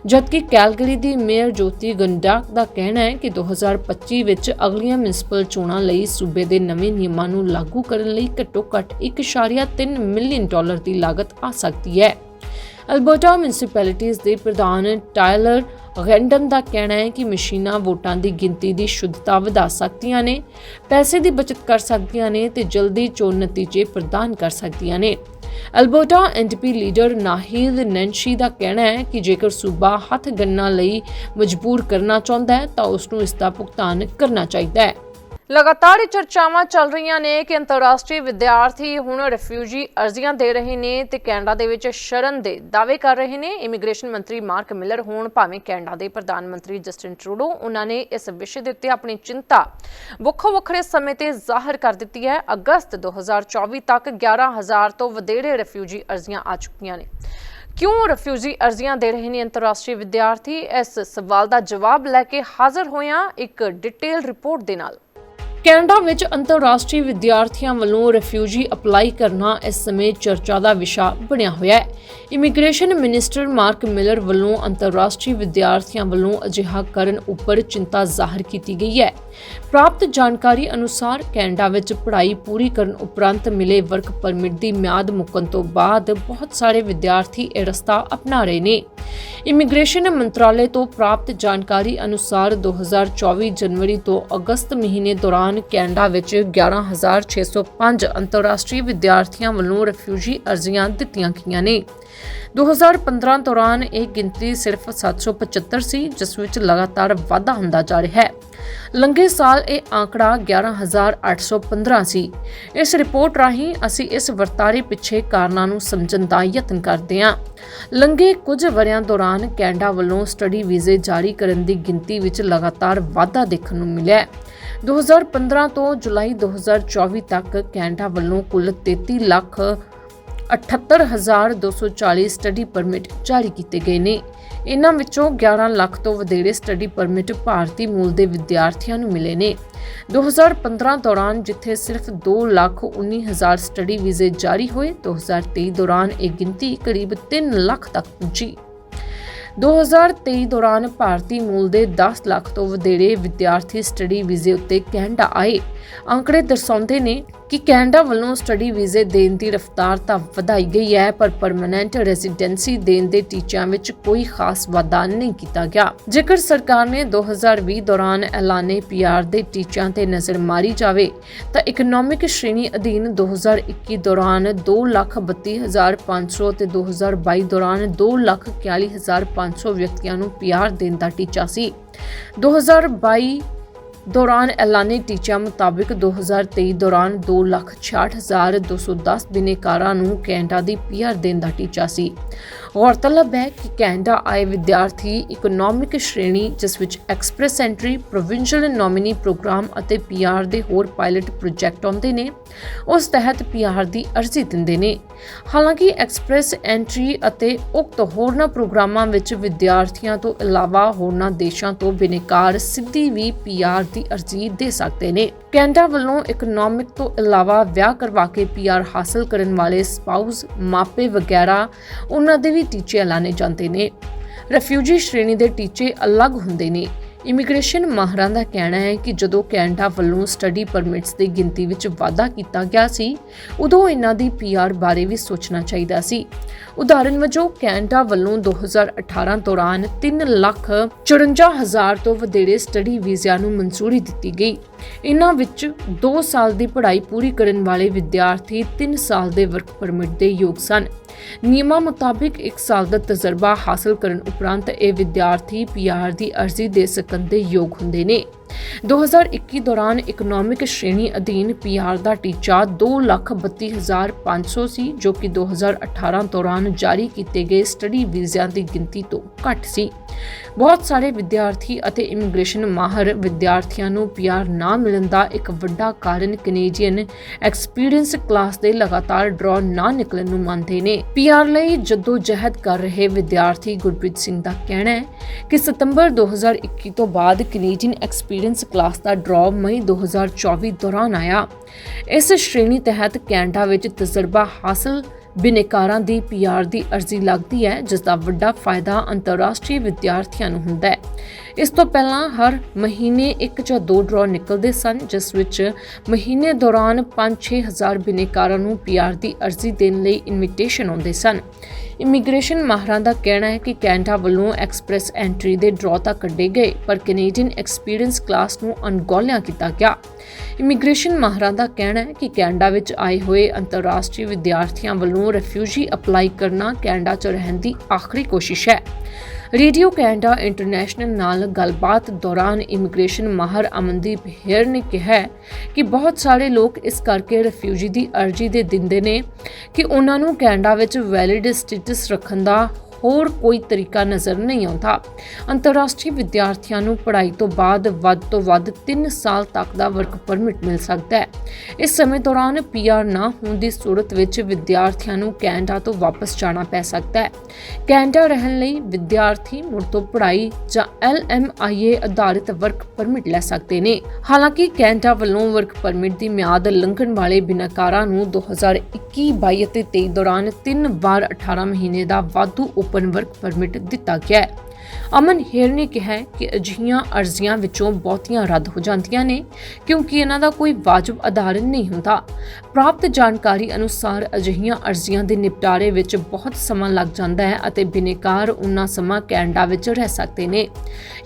ਜਦਕਿ ਕੈਲਗਰੀ ਦੀ ਮੇਅਰ ਜੋਤੀ ਗੰਡਾਕ ਦਾ ਕਹਿਣਾ ਹੈ ਕਿ 2025 ਵਿੱਚ ਅਗਲੀਆਂ ਮਿਊਨਿਸਪਲ ਚੋਣਾਂ ਲਈ ਸੂਬੇ ਦੇ ਨਵੇਂ ਨਿਯਮਾਂ ਨੂੰ ਲਾਗੂ ਕਰਨ ਲਈ ਘੱਟੋ-ਘੱਟ 1.3 ਮਿਲੀਅਨ ਡਾਲਰ ਦੀ ਲਾਗਤ ਆ ਸਕਦੀ ਹੈ। ਅਲਬਰਟਾ ਮਿਊਨਿਸਪੈਲਿਟੀਜ਼ ਦੇ ਪ੍ਰਧਾਨ ਟਾਇਲਰ ਰੈਂਡਮ ਦਾ ਕਹਿਣਾ ਹੈ ਕਿ ਮਸ਼ੀਨਾਂ ਵੋਟਾਂ ਦੀ ਗਿਣਤੀ ਦੀ ਸ਼ੁੱਧਤਾ ਵਧਾ ਸਕਦੀਆਂ ਨੇ, ਪੈਸੇ ਦੀ ਬਚਤ ਕਰ ਸਕਦੀਆਂ ਨੇ ਤੇ ਜਲਦੀ ਚੋਣ ਨਤੀਜੇ ਪ੍ਰਦਾਨ ਕਰ ਸਕਦੀਆਂ ਨੇ। Alberta NDP leader Naheed Nenshi ਦਾ ਕਹਿਣਾ ਹੈ ਕਿ ਜੇਕਰ ਸੂਬਾ ਹੱਥ ਗੰਨਾ ਲਈ ਮਜਬੂਰ ਕਰਨਾ ਚਾਹੁੰਦਾ ਹੈ, ਤਾਂ ਉਸ ਨੂੰ ਇਸ ਦਾ ਭੁਗਤਾਨ ਕਰਨਾ ਚਾਹੀਦਾ ਹੈ। ਲਗਾਤਾਰ ਇਹ ਚਰਚਾਵਾਂ ਚੱਲ ਰਹੀਆਂ ਨੇ ਕਿ ਅੰਤਰਰਾਸ਼ਟਰੀ ਵਿਦਿਆਰਥੀ ਹੁਣ ਰਿਫਿਊਜੀ ਅਰਜ਼ੀਆਂ ਦੇ ਰਹੇ ਨੇ ਤੇ ਕੈਨੇਡਾ ਦੇ ਵਿੱਚ ਸ਼ਰਨ ਦੇ ਦਾਅਵੇ ਕਰ ਰਹੇ ਨੇ। ਇਮੀਗ੍ਰੇਸ਼ਨ ਮੰਤਰੀ ਮਾਰਕ ਮਿਲਰ ਹੋਣ ਭਾਵੇਂ ਕੈਨੇਡਾ ਦੇ ਪ੍ਰਧਾਨ ਮੰਤਰੀ ਜਸਟਿਨ ਟਰੂਡੋ, ਉਹਨਾਂ ਨੇ ਇਸ ਵਿਸ਼ੇ ਦੇ ਉੱਤੇ ਆਪਣੀ ਚਿੰਤਾ ਵੱਖੋ ਵੱਖਰੇ ਸਮੇਂ ਤੇ ਜ਼ਾਹਰ ਕਰ ਦਿੱਤੀ ਹੈ। ਅਗਸਤ 2024 ਤੱਕ 11000 ਤੋਂ ਵਧੇਰੇ ਰਿਫਿਊਜੀ ਅਰਜ਼ੀਆਂ ਆ ਚੁੱਕੀਆਂ ਨੇ। ਕਿਉਂ ਰਿਫਿਊਜੀ ਅਰਜ਼ੀਆਂ ਦੇ ਰਹੇ ਨੇ ਅੰਤਰਰਾਸ਼ਟਰੀ ਵਿਦਿਆਰਥੀ? ਇਸ ਸਵਾਲ ਦਾ ਜਵਾਬ ਲੈ ਕੇ ਹਾਜ਼ਰ ਹੋਇਆ ਇੱਕ ਡਿਟੇਲ ਰਿਪੋਰਟ ਦੇ ਨਾਲ। ਕੈਨੇਡਾ ਵਿੱਚ ਅੰਤਰਰਾਸ਼ਟਰੀ ਵਿਦਿਆਰਥੀਆਂ ਵੱਲੋਂ ਰਿਫਿਊਜੀ ਅਪਲਾਈ ਕਰਨਾ ਇਸ ਸਮੇਂ ਚਰਚਾ ਦਾ ਵਿਸ਼ਾ ਬਣਿਆ ਹੋਇਆ ਹੈ। ਇਮੀਗ੍ਰੇਸ਼ਨ ਮਿਨਿਸਟਰ ਮਾਰਕ ਮਿਲਰ ਵੱਲੋਂ ਅੰਤਰਰਾਸ਼ਟਰੀ ਵਿਦਿਆਰਥੀਆਂ ਵੱਲੋਂ ਅਜਿਹਾ ਕਰਨ ਉੱਪਰ ਚਿੰਤਾ ਜ਼ਾਹਰ ਕੀਤੀ ਗਈ ਹੈ। ਪ੍ਰਾਪਤ ਜਾਣਕਾਰੀ ਅਨੁਸਾਰ ਕੈਨੇਡਾ ਵਿੱਚ ਪੜ੍ਹਾਈ ਪੂਰੀ ਕਰਨ ਉਪਰੰਤ ਮਿਲੇ ਵਰਕ ਪਰਮਿਟ ਦੀ ਮਿਆਦ ਮੁੱਕਣ ਤੋਂ ਬਾਅਦ ਬਹੁਤ ਸਾਰੇ ਵਿਦਿਆਰਥੀ ਇਹ ਰਸਤਾ ਅਪਣਾ ਰਹੇ ਨੇ। ਇਮੀਗ੍ਰੇਸ਼ਨ ਮੰਤਰਾਲੇ ਤੋਂ ਪ੍ਰਾਪਤ ਜਾਣਕਾਰੀ ਅਨੁਸਾਰ 2024 ਜਨਵਰੀ ਤੋਂ ਅਗਸਤ ਮਹੀਨੇ ਦੌਰਾਨ ਕੈਨੇਡਾ ਵਿੱਚ 11605 ਅੰਤਰਰਾਸ਼ਟਰੀ ਵਿਦਿਆਰਥੀਆਂ ਵੱਲੋਂ ਰਿਫਿਊਜੀ ਅਰਜ਼ੀਆਂ ਦਿੱਤੀਆਂ ਗਈਆਂ ਨੇ। 2015 ਦੌਰਾਨ ਇਹ ਗਿਣਤੀ ਸਿਰਫ 775 ਸੀ, ਜਿਸ ਵਿੱਚ ਲਗਾਤਾਰ ਵਾਧਾ ਹੁੰਦਾ ਜਾ ਰਿਹਾ ਹੈ। ਲੰਘੇ ਸਾਲ ਇਹ ਆંકੜਾ 11815 ਸੀ ਇਸ ਰਿਪੋਰਟ ਰਾਹੀਂ ਅਸੀਂ ਇਸ ਵਰਤਾਰੇ ਪਿੱਛੇ ਕਾਰਨਾਂ ਨੂੰ ਸਮਝਣ ਦਾ ਯਤਨ ਕਰਦੇ ਹਾਂ। ਲੰਘੇ ਕੁਝ ਵਰਿਆਂ ਦੌਰਾਨ ਕੈਨੇਡਾ ਵੱਲੋਂ ਸਟੱਡੀ ਵੀਜ਼ੇ ਜਾਰੀ ਕਰਨ ਦੀ ਗਿਣਤੀ ਵਿੱਚ ਲਗਾਤਾਰ ਵਾਧਾ ਦੇਖਣ ਨੂੰ ਮਿਲਿਆ ਹੈ। 2015 ਤੋਂ ਜੁਲਾਈ 2024 ਤੱਕ ਕੈਨੇਡਾ ਵੱਲੋਂ ਕੁੱਲ 33 ਲੱਖ 78240 ਸਟੱਡੀ ਪਰਮਿਟ ਜਾਰੀ ਕੀਤੇ ਗਏ ਨੇ। ਇਨ੍ਹਾਂ ਵਿੱਚੋਂ 11 ਲੱਖ ਤੋਂ ਵਧੇਰੇ ਸਟੱਡੀ ਪਰਮਿਟ ਭਾਰਤੀ ਮੂਲ ਦੇ ਵਿਦਿਆਰਥੀਆਂ ਨੂੰ ਮਿਲੇ ਨੇ। 2015 ਦੌਰਾਨ ਜਿੱਥੇ ਸਿਰਫ 2 ਲੱਖ 19 ਹਜ਼ਾਰ ਸਟੱਡੀ ਵੀਜ਼ੇ ਜਾਰੀ ਹੋਏ 2023 ਦੌਰਾਨ ਇਹ ਗਿਣਤੀ ਕਰੀਬ 3 ਲੱਖ ਤੱਕ ਪਹੁੰਚੀ। 2023 ਦੌਰਾਨ ਭਾਰਤੀ ਮੂਲ ਦੇ 10 ਲੱਖ ਤੋਂ ਵਧੇਰੇ ਵਿਦਿਆਰਥੀ ਸਟੱਡੀ ਵੀਜ਼ੇ ਉੱਤੇ ਕੈਨੇਡਾ ਆਏ। ਅੰਕੜੇ ਦਰਸਾਉਂਦੇ ਨੇ ਕਿ ਕੈਨੇਡਾ ਵੱਲੋਂ ਸਟੱਡੀ ਵੀਜ਼ੇ ਦੇਣ ਦੀ ਰਫ਼ਤਾਰ ਤਾਂ ਵਧਾਈ ਗਈ ਹੈ, ਪਰ ਪਰਮਨੈਂਟ ਰੈਜ਼ੀਡੈਂਸੀ ਦੇਣ ਦੇ ਟੀਚਿਆਂ ਵਿੱਚ ਕੋਈ ਖਾਸ ਵਾਧਾ ਨਹੀਂ ਕੀਤਾ ਗਿਆ। ਜੇਕਰ ਸਰਕਾਰ ਨੇ 2020 ਦੌਰਾਨ ਐਲਾਨੇ ਪੀਆਰ ਦੇ ਟੀਚਿਆਂ ਤੇ ਨਜ਼ਰ ਮਾਰੀ ਜਾਵੇ, ਤਾਂ ਇਕਨੋਮਿਕ ਸ਼੍ਰੇਣੀ ਅਧੀਨ 2021 ਦੌਰਾਨ 232500 ਤੇ 2022 ਦੌਰਾਨ 241500 ਵਿਅਕਤੀਆਂ ਨੂੰ ਪੀਆਰ ਦੇਣ ਦਾ ਟੀਚਾ ਸੀ। 2022 ਦੌਰਾਨ ਐਲਾਨੀ ਟੀਚਾ ਮੁਤਾਬਕ 2023 ਦੌਰਾਨ 266210 ਬਿਨੇਕਾਰਾਂ ਨੂੰ ਕੈਨੇਡਾ ਦੀ ਪੀਆਰ ਦੇਣ ਦਾ ਟੀਚਾ ਸੀ। ਗੌਰਤਲਬ ਹੈ ਕਿ ਕੈਨੇਡਾ ਆਏ ਵਿਦਿਆਰਥੀ ਇਕਨੋਮਿਕ ਸ਼੍ਰੇਣੀ, ਜਿਸ ਵਿੱਚ express entry, provincial nominee programme ਅਤੇ ਪੀਆਰ ਦੇ ਹੋਰ ਪਾਇਲਟ ਪ੍ਰੋਜੈਕਟ ਆਉਂਦੇ ਨੇ, ਉਸ ਤਹਿਤ ਪੀਆਰ ਦੀ ਅਰਜ਼ੀ ਦਿੰਦੇ ਨੇ। ਹਾਲਾਂਕਿ ਐਕਸਪ੍ਰੈਸ ਐਂਟਰੀ ਅਤੇ ਉਕਤ ਹੋਰਨਾਂ ਪ੍ਰੋਗਰਾਮਾਂ ਵਿੱਚ ਵਿਦਿਆਰਥੀਆਂ ਤੋਂ ਇਲਾਵਾ ਹੋਰਨਾਂ ਦੇਸ਼ਾਂ ਤੋਂ ਬਿਨੇਕਾਰ ਸਿੱਧੀ ਵੀ ਪੀਆਰ ਦੀ ਅਰਜ਼ੀ ਦੇ ਸਕਦੇ ਨੇ। ਕੈਨੇਡਾ ਵੱਲੋਂ ਇਕਨੋਮਿਕ ਤੋਂ ਇਲਾਵਾ ਵਿਆਹ ਕਰਵਾ ਕੇ ਪੀਆਰ ਹਾਸਲ ਕਰਨ ਵਾਲੇ ਸਪਾਊਸ ਮਾਪੇ ਵਗੈਰਾ, ਉਹਨਾਂ ਦੇ ਵੀ ਟੀਚੇ ਐਲਾਨੇ ਜਾਂਦੇ ਨੇ। ਰਿਫਿਊਜੀ ਸ਼੍ਰੇਣੀ ਦੇ ਟੀਚੇ ਅਲੱਗ ਹੁੰਦੇ ਨੇ। ਇਮੀਗ੍ਰੇਸ਼ਨ ਮਾਹਰਾਂ ਦਾ ਕਹਿਣਾ ਹੈ ਕਿ ਜਦੋਂ ਕੈਨੇਡਾ ਵੱਲੋਂ ਸਟੱਡੀ ਪਰਮਿਟਸ ਦੀ ਗਿਣਤੀ ਵਿੱਚ ਵਾਧਾ ਕੀਤਾ ਗਿਆ ਸੀ, ਉਦੋਂ ਇਹਨਾਂ ਦੀ ਪੀਆਰ ਬਾਰੇ ਵੀ ਸੋਚਣਾ ਚਾਹੀਦਾ ਸੀ। ਉਦਾਹਰਨ ਵਜੋਂ, ਕੈਨੇਡਾ ਵੱਲੋਂ 2018 ਦੌਰਾਨ 3 ਲੱਖ 54 ਹਜ਼ਾਰ ਤੋਂ ਵਧੇਰੇ ਸਟੱਡੀ ਵੀਜ਼ਿਆਂ ਨੂੰ ਮਨਜ਼ੂਰੀ ਦਿੱਤੀ ਗਈ। ਇਨ੍ਹਾਂ ਵਿੱਚ 2 ਸਾਲ ਦੀ ਪੜ੍ਹਾਈ ਪੂਰੀ ਕਰਨ ਵਾਲੇ ਵਿਦਿਆਰਥੀ 3 ਸਾਲ ਦੇ ਵਰਕ ਪਰਮਿਟ ਦੇ ਯੋਗ ਸਨ। ਨਿਯਮਾਂ ਮੁਤਾਬਿਕ 1 ਸਾਲ ਦਾ ਤਜਰਬਾ ਹਾਸਲ ਕਰਨ ਉਪਰੰਤ ਇਹ ਵਿਦਿਆਰਥੀ ਪੀਆਰ ਦੀ ਅਰਜ਼ੀ ਦੇ ਸਕਣ ਦੇ ਯੋਗ ਹੁੰਦੇ ਨੇ। 2021 ਦੌਰਾਨ ਇਕਨੋਮਿਕ ਸ਼੍ਰੇਣੀ ਅਧੀਨ ਪੀਆਰ ਦਾ ਟੀਚਾ 232500 ਸੀ ਜੋ ਕਿ 2018 ਦੌਰਾਨ ਜਾਰੀ ਕੀਤੇ ਗਏ ਸਟੱਡੀ ਵੀਜ਼ਿਆਂ ਦੀ ਗਿਣਤੀ ਤੋਂ ਘੱਟ ਸੀ। ਬਹੁਤ ਸਾਰੇ ਵਿਦਿਆਰਥੀ ਅਤੇ ਇਮੀਗ੍ਰੇਸ਼ਨ ਮਾਹਰ ਵਿਦਿਆਰਥੀਆਂ ਨੂੰ ਪੀਆਰ ਨਾ ਮਿਲਣ ਦਾ ਇੱਕ ਵੱਡਾ ਕਾਰਨ ਕੈਨੇਡੀਅਨ ਐਕਸਪੀਰੀਅੰਸ ਕਲਾਸ ਦੇ ਲਗਾਤਾਰ ਡਰਾਅ ਨਾ ਨਿਕਲਣ ਨੂੰ ਮੰਨਦੇ ਨੇ। ਪੀਆਰ ਲਈ ਜਦੋਂ ਜਹਿਦ ਕਰ ਰਹੇ ਵਿਦਿਆਰਥੀ ਗੁਰਪ੍ਰੀਤ ਸਿੰਘ ਦਾ ਕਹਿਣਾ ਹੈ ਕਿ ਸਤੰਬਰ 2021 ਤੋਂ ਬਾਅਦ ਕੈਨੇਡੀਅਨ ਐਕਸਪੀਰੀਅੰਸ ਕਲਾਸ ਦਾ ਡਰਾਅ ਮਈ 2024 ਦੌਰਾਨ ਆਇਆ। ਇਸ ਸ਼੍ਰੇਣੀ ਤਹਿਤ ਕੈਨੇਡਾ ਵਿੱਚ ਤਜਰਬਾ ਹਾਸਲ ਬਿਨੇਕਾਰਾਂ ਦੀ ਪੀਆਰ ਦੀ ਅਰਜ਼ੀ ਲੱਗਦੀ ਹੈ ਜਿਸ ਦਾ ਵੱਡਾ ਫਾਇਦਾ ਅੰਤਰਰਾਸ਼ਟਰੀ ਵਿਦਿਆਰਥੀਆਂ ਨੂੰ ਹੁੰਦਾ ਹੈ। ਇਸ ਤੋਂ ਪਹਿਲਾਂ ਹਰ ਮਹੀਨੇ ਇੱਕ ਜਾਂ ਦੋ ਡਰਾਅ ਨਿਕਲਦੇ ਸਨ, ਜਿਸ ਵਿੱਚ ਮਹੀਨੇ ਦੌਰਾਨ 5-6 ਹਜ਼ਾਰ ਬਿਨੇਕਾਰਾਂ ਨੂੰ ਪੀਆਰ ਦੀ ਅਰਜ਼ੀ ਦੇਣ ਲਈ ਇਨਵੀਟੇਸ਼ਨ ਆਉਂਦੇ ਸਨ। ਇਮੀਗ੍ਰੇਸ਼ਨ ਮਾਹਰਾਂ ਦਾ ਕਹਿਣਾ ਹੈ ਕਿ ਕੈਨੇਡਾ ਵੱਲੋਂ ਐਕਸਪ੍ਰੈਸ ਐਂਟਰੀ ਦੇ ਡਰਾਅ ਤਾਂ ਕੱਢੇ ਗਏ, ਪਰ ਕੈਨੇਡੀਅਨ ਐਕਸਪੀਰੀਅੰਸ ਕਲਾਸ ਨੂੰ ਅਣਗੌਲਿਆ ਕੀਤਾ ਗਿਆ। ਇਮੀਗ੍ਰੇਸ਼ਨ ਮਾਹਰਾਂ ਦਾ ਕਹਿਣਾ ਹੈ ਕਿ ਕੈਨੇਡਾ ਵਿੱਚ ਆਏ ਹੋਏ ਅੰਤਰਰਾਸ਼ਟਰੀ ਵਿਦਿਆਰਥੀਆਂ ਵੱਲੋਂ ਰੈਫਿਊਜੀ ਅਪਲਾਈ ਕਰਨਾ ਕੈਨੇਡਾ 'ਚ ਰਹਿਣ ਦੀ ਆਖਰੀ ਕੋਸ਼ਿਸ਼ ਹੈ। ਰੇਡੀਓ ਕੈਨੇਡਾ ਇੰਟਰਨੈਸ਼ਨਲ ਨਾਲ ਗੱਲਬਾਤ ਦੌਰਾਨ ਇਮੀਗ੍ਰੇਸ਼ਨ ਮਾਹਰ ਅਮਨਦੀਪ ਹੇਰ ਨੇ ਕਿਹਾ ਕਿ ਬਹੁਤ ਸਾਰੇ ਲੋਕ ਇਸ ਕਰਕੇ ਰੈਫਿਊਜੀ ਦੀ ਅਰਜ਼ੀ ਦੇ ਦਿੰਦੇ ਨੇ ਕਿ ਉਹਨਾਂ ਨੂੰ ਕੈਨੇਡਾ ਵਿੱਚ ਵੈਲਿਡ ਸਟੇਟਸ ਰੱਖਣ ਦਾ ਹੋਰ ਕੋਈ ਤਰੀਕਾ ਨਜ਼ਰ ਨਹੀਂ ਆਉਂਦਾ। ਅੰਤਰਰਾਸ਼ਟਰੀ ਵਿਦਿਆਰਥੀਆਂ ਨੂੰ ਪੜ੍ਹਾਈ ਤੋਂ ਬਾਅਦ ਵੱਧ ਤੋਂ ਵੱਧ 3 ਸਾਲ ਤੱਕ ਦਾ ਵਰਕ ਪਰਮਿਟ ਮਿਲ ਸਕਦਾ ਹੈ। ਇਸ ਸਮੇਂ ਦੌਰਾਨ ਪੀਆਰ ਨਾ ਹੋਣ ਦੀ ਸੂਰਤ ਵਿੱਚ ਵਿਦਿਆਰਥੀਆਂ ਨੂੰ ਕੈਨੇਡਾ ਤੋਂ ਵਾਪਸ ਜਾਣਾ ਪੈ ਸਕਦਾ ਹੈ। ਕੈਨੇਡਾ ਰਹਿਣ ਲਈ ਵਿਦਿਆਰਥੀ ਮੁੜ ਤੋਂ ਪੜ੍ਹਾਈ ਜਾਂ ਐਲਐਮਆਈਏ ਆਧਾਰਿਤ ਵਰਕ ਪਰਮਿਟ ਲੈ ਸਕਦੇ ਨੇ। ਹਾਲਾਂਕਿ ਕੈਨੇਡਾ ਵੱਲੋਂ ਵਰਕ ਪਰਮਿਟ ਦੀ ਮਿਆਦ ਲੰਘਣ ਵਾਲੇ ਬਿਨਾਕਾਰਾਂ ਨੂੰ 2021 22 ਅਤੇ 23 ਦੌਰਾਨ ਤਿੰਨ ਵਾਰ 18 ਮਹੀਨੇ ਦਾ ਵਾਧੂ ਓਪਨ ਵਰਕ ਪਰਮਿਟ ਦਿੱਤਾ ਗਿਆ ਹੈ। ਅਮਨ ਹੇਰ ਨੇ ਕਿਹਾ ਕਿ ਅਜਿਹੀਆਂ ਅਰਜ਼ੀਆਂ ਵਿੱਚੋਂ ਬਹੁਤੀਆਂ ਰੱਦ ਹੋ ਜਾਂਦੀਆਂ ਨੇ, ਕਿਉਂਕਿ ਇਹਨਾਂ ਦਾ ਕੋਈ ਵਾਜਬ ਆਧਾਰ ਨਹੀਂ ਹੁੰਦਾ। ਪ੍ਰਾਪਤ ਜਾਣਕਾਰੀ ਅਨੁਸਾਰ ਅਜਿਹੀਆਂ ਅਰਜ਼ੀਆਂ ਦੇ ਨਿਪਟਾਰੇ ਵਿੱਚ ਬਹੁਤ ਸਮਾਂ ਲੱਗ ਜਾਂਦਾ ਹੈ ਅਤੇ ਬਿਨੇਕਾਰ ਉਨਾ ਸਮਾਂ ਕੈਨੇਡਾ ਵਿੱਚ ਰਹਿ ਸਕਦੇ ਨੇ।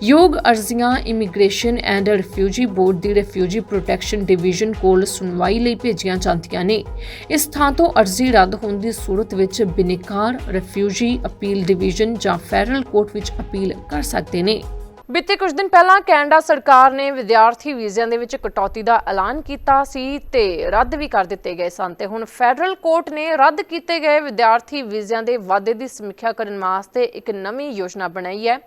ਯੋਗ ਅਰਜ਼ੀਆਂ ਇਮੀਗ੍ਰੇਸ਼ਨ ਐਂਡ ਰਿਫਿਊਜੀ ਬੋਰਡ ਦੀ ਰਿਫਿਊਜੀ ਪ੍ਰੋਟੈਕਸ਼ਨ ਡਿਵੀਜ਼ਨ ਕੋਲ ਸੁਣਵਾਈ ਲਈ ਭੇਜੀਆਂ ਜਾਂਦੀਆਂ ਨੇ। ਇਸ ਥਾਂ ਤੋਂ ਅਰਜ਼ੀ ਰੱਦ ਹੋਣ ਦੀ ਸੂਰਤ ਵਿੱਚ ਬਿਨੇਕਾਰ, ਰਿਫਿਊਜੀ ਅਪੀਲ ਡਿਵੀਜ਼ਨ ਜਾਂ ਫੈਡਰਲ ਕੋਰਟ ਵਿੱਚ ਅਪੀਲ ਕਰ ਸਕਦੇ ਨੇ। ਬੀਤੇ ਕੁਝ ਦਿਨ ਪਹਿਲਾਂ ਕੈਨੇਡਾ ਸਰਕਾਰ ਨੇ ਵਿਦਿਆਰਥੀ ਵੀਜ਼ਿਆਂ ਦੇ ਵਿੱਚ ਕਟੌਤੀ ਦਾ ਐਲਾਨ ਕੀਤਾ ਸੀ ਤੇ ਰੱਦ ਵੀ ਕਰ ਦਿੱਤੇ ਗਏ ਸਨ ਤੇ ਹੁਣ ਫੈਡਰਲ ਕੋਰਟ ਨੇ ਰੱਦ ਕੀਤੇ ਗਏ ਵਿਦਿਆਰਥੀ ਵੀਜ਼ਿਆਂ ਦੇ ਵਾਧੇ ਦੀ ਸਮੀਖਿਆ ਕਰਨ ਵਾਸਤੇ ਇੱਕ ਨਵੀਂ ਯੋਜਨਾ ਬਣਾਈ ਹੈ।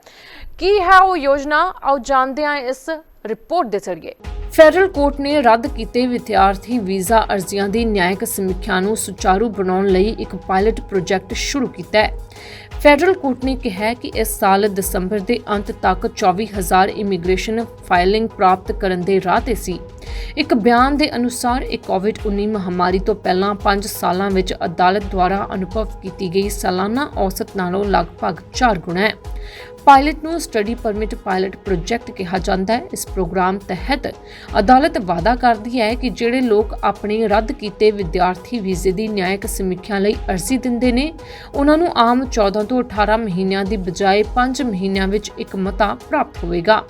ਕੀ ਹੈ ਉਹ ਯੋਜਨਾ? ਆਓ ਜਾਣਦੇ ਹਾਂ ਇਸ ਰਿਪੋਰਟ ਦੇ ਜ਼ਰੀਏ। ਫੈਡਰਲ ਕੋਰਟ ਨੇ ਰੱਦ ਕੀਤੇ ਵਿਦਿਆਰਥੀ ਵੀਜ਼ਾ ਅਰਜ਼ੀਆਂ ਦੀ ਨਿਆਇਕ ਸਮੀਖਿਆ ਨੂੰ ਸੁਚਾਰੂ ਬਣਾਉਣ ਲਈ ਇੱਕ ਪਾਇਲਟ ਪ੍ਰੋਜੈਕਟ ਸ਼ੁਰੂ ਕੀਤਾ ਹੈ। ਫੈਡਰਲ ਕੋਰਟ ਨੇ ਕਿਹਾ ਕਿ ਇਸ ਸਾਲ ਦਸੰਬਰ ਦੇ ਅੰਤ ਤੱਕ 24000 ਇਮੀਗ੍ਰੇਸ਼ਨ ਫਾਈਲਿੰਗ ਪ੍ਰਾਪਤ ਕਰਨ ਦੇ ਰਾਹ ਤੇ ਸੀ। ਇੱਕ ਬਿਆਨ ਦੇ ਅਨੁਸਾਰ ਇਹ ਕੋਵਿਡ-19 ਮਹਾਮਾਰੀ ਤੋਂ ਪਹਿਲਾਂ 5 ਸਾਲਾਂ ਵਿੱਚ ਅਦਾਲਤ ਦੁਆਰਾ ਅਨੁਭਵ ਕੀਤੀ ਗਈ ਸਾਲਾਨਾ ਔਸਤ ਨਾਲੋਂ ਲਗਭਗ 4 ਗੁਣਾ ਹੈ। ਪਾਇਲਟ ਨੂੰ ਸਟੱਡੀ ਪਰਮਿਟ ਪਾਇਲਟ ਪ੍ਰੋਜੈਕਟ ਕਿਹਾ ਜਾਂਦਾ ਹੈ। ਇਸ ਪ੍ਰੋਗਰਾਮ ਤਹਿਤ ਅਦਾਲਤ ਵਾਅਦਾ ਕਰਦੀ ਹੈ ਕਿ ਜਿਹੜੇ ਲੋਕ ਆਪਣੇ ਰੱਦ ਕੀਤੇ ਵਿਦਿਆਰਥੀ ਵੀਜ਼ੇ ਦੀ ਨਿਆਇਕ ਸਮੀਖਿਆ ਲਈ ਅਰਜ਼ੀ ਦਿੰਦੇ ਨੇ, ਉਹਨਾਂ ਨੂੰ ਆਮ 14 ਤੋਂ 18 ਮਹੀਨਿਆਂ ਦੀ ਬਜਾਏ 5 ਮਹੀਨਿਆਂ ਵਿੱਚ ਇੱਕ ਮਤਾ ਪ੍ਰਾਪਤ ਹੋਵੇਗਾ।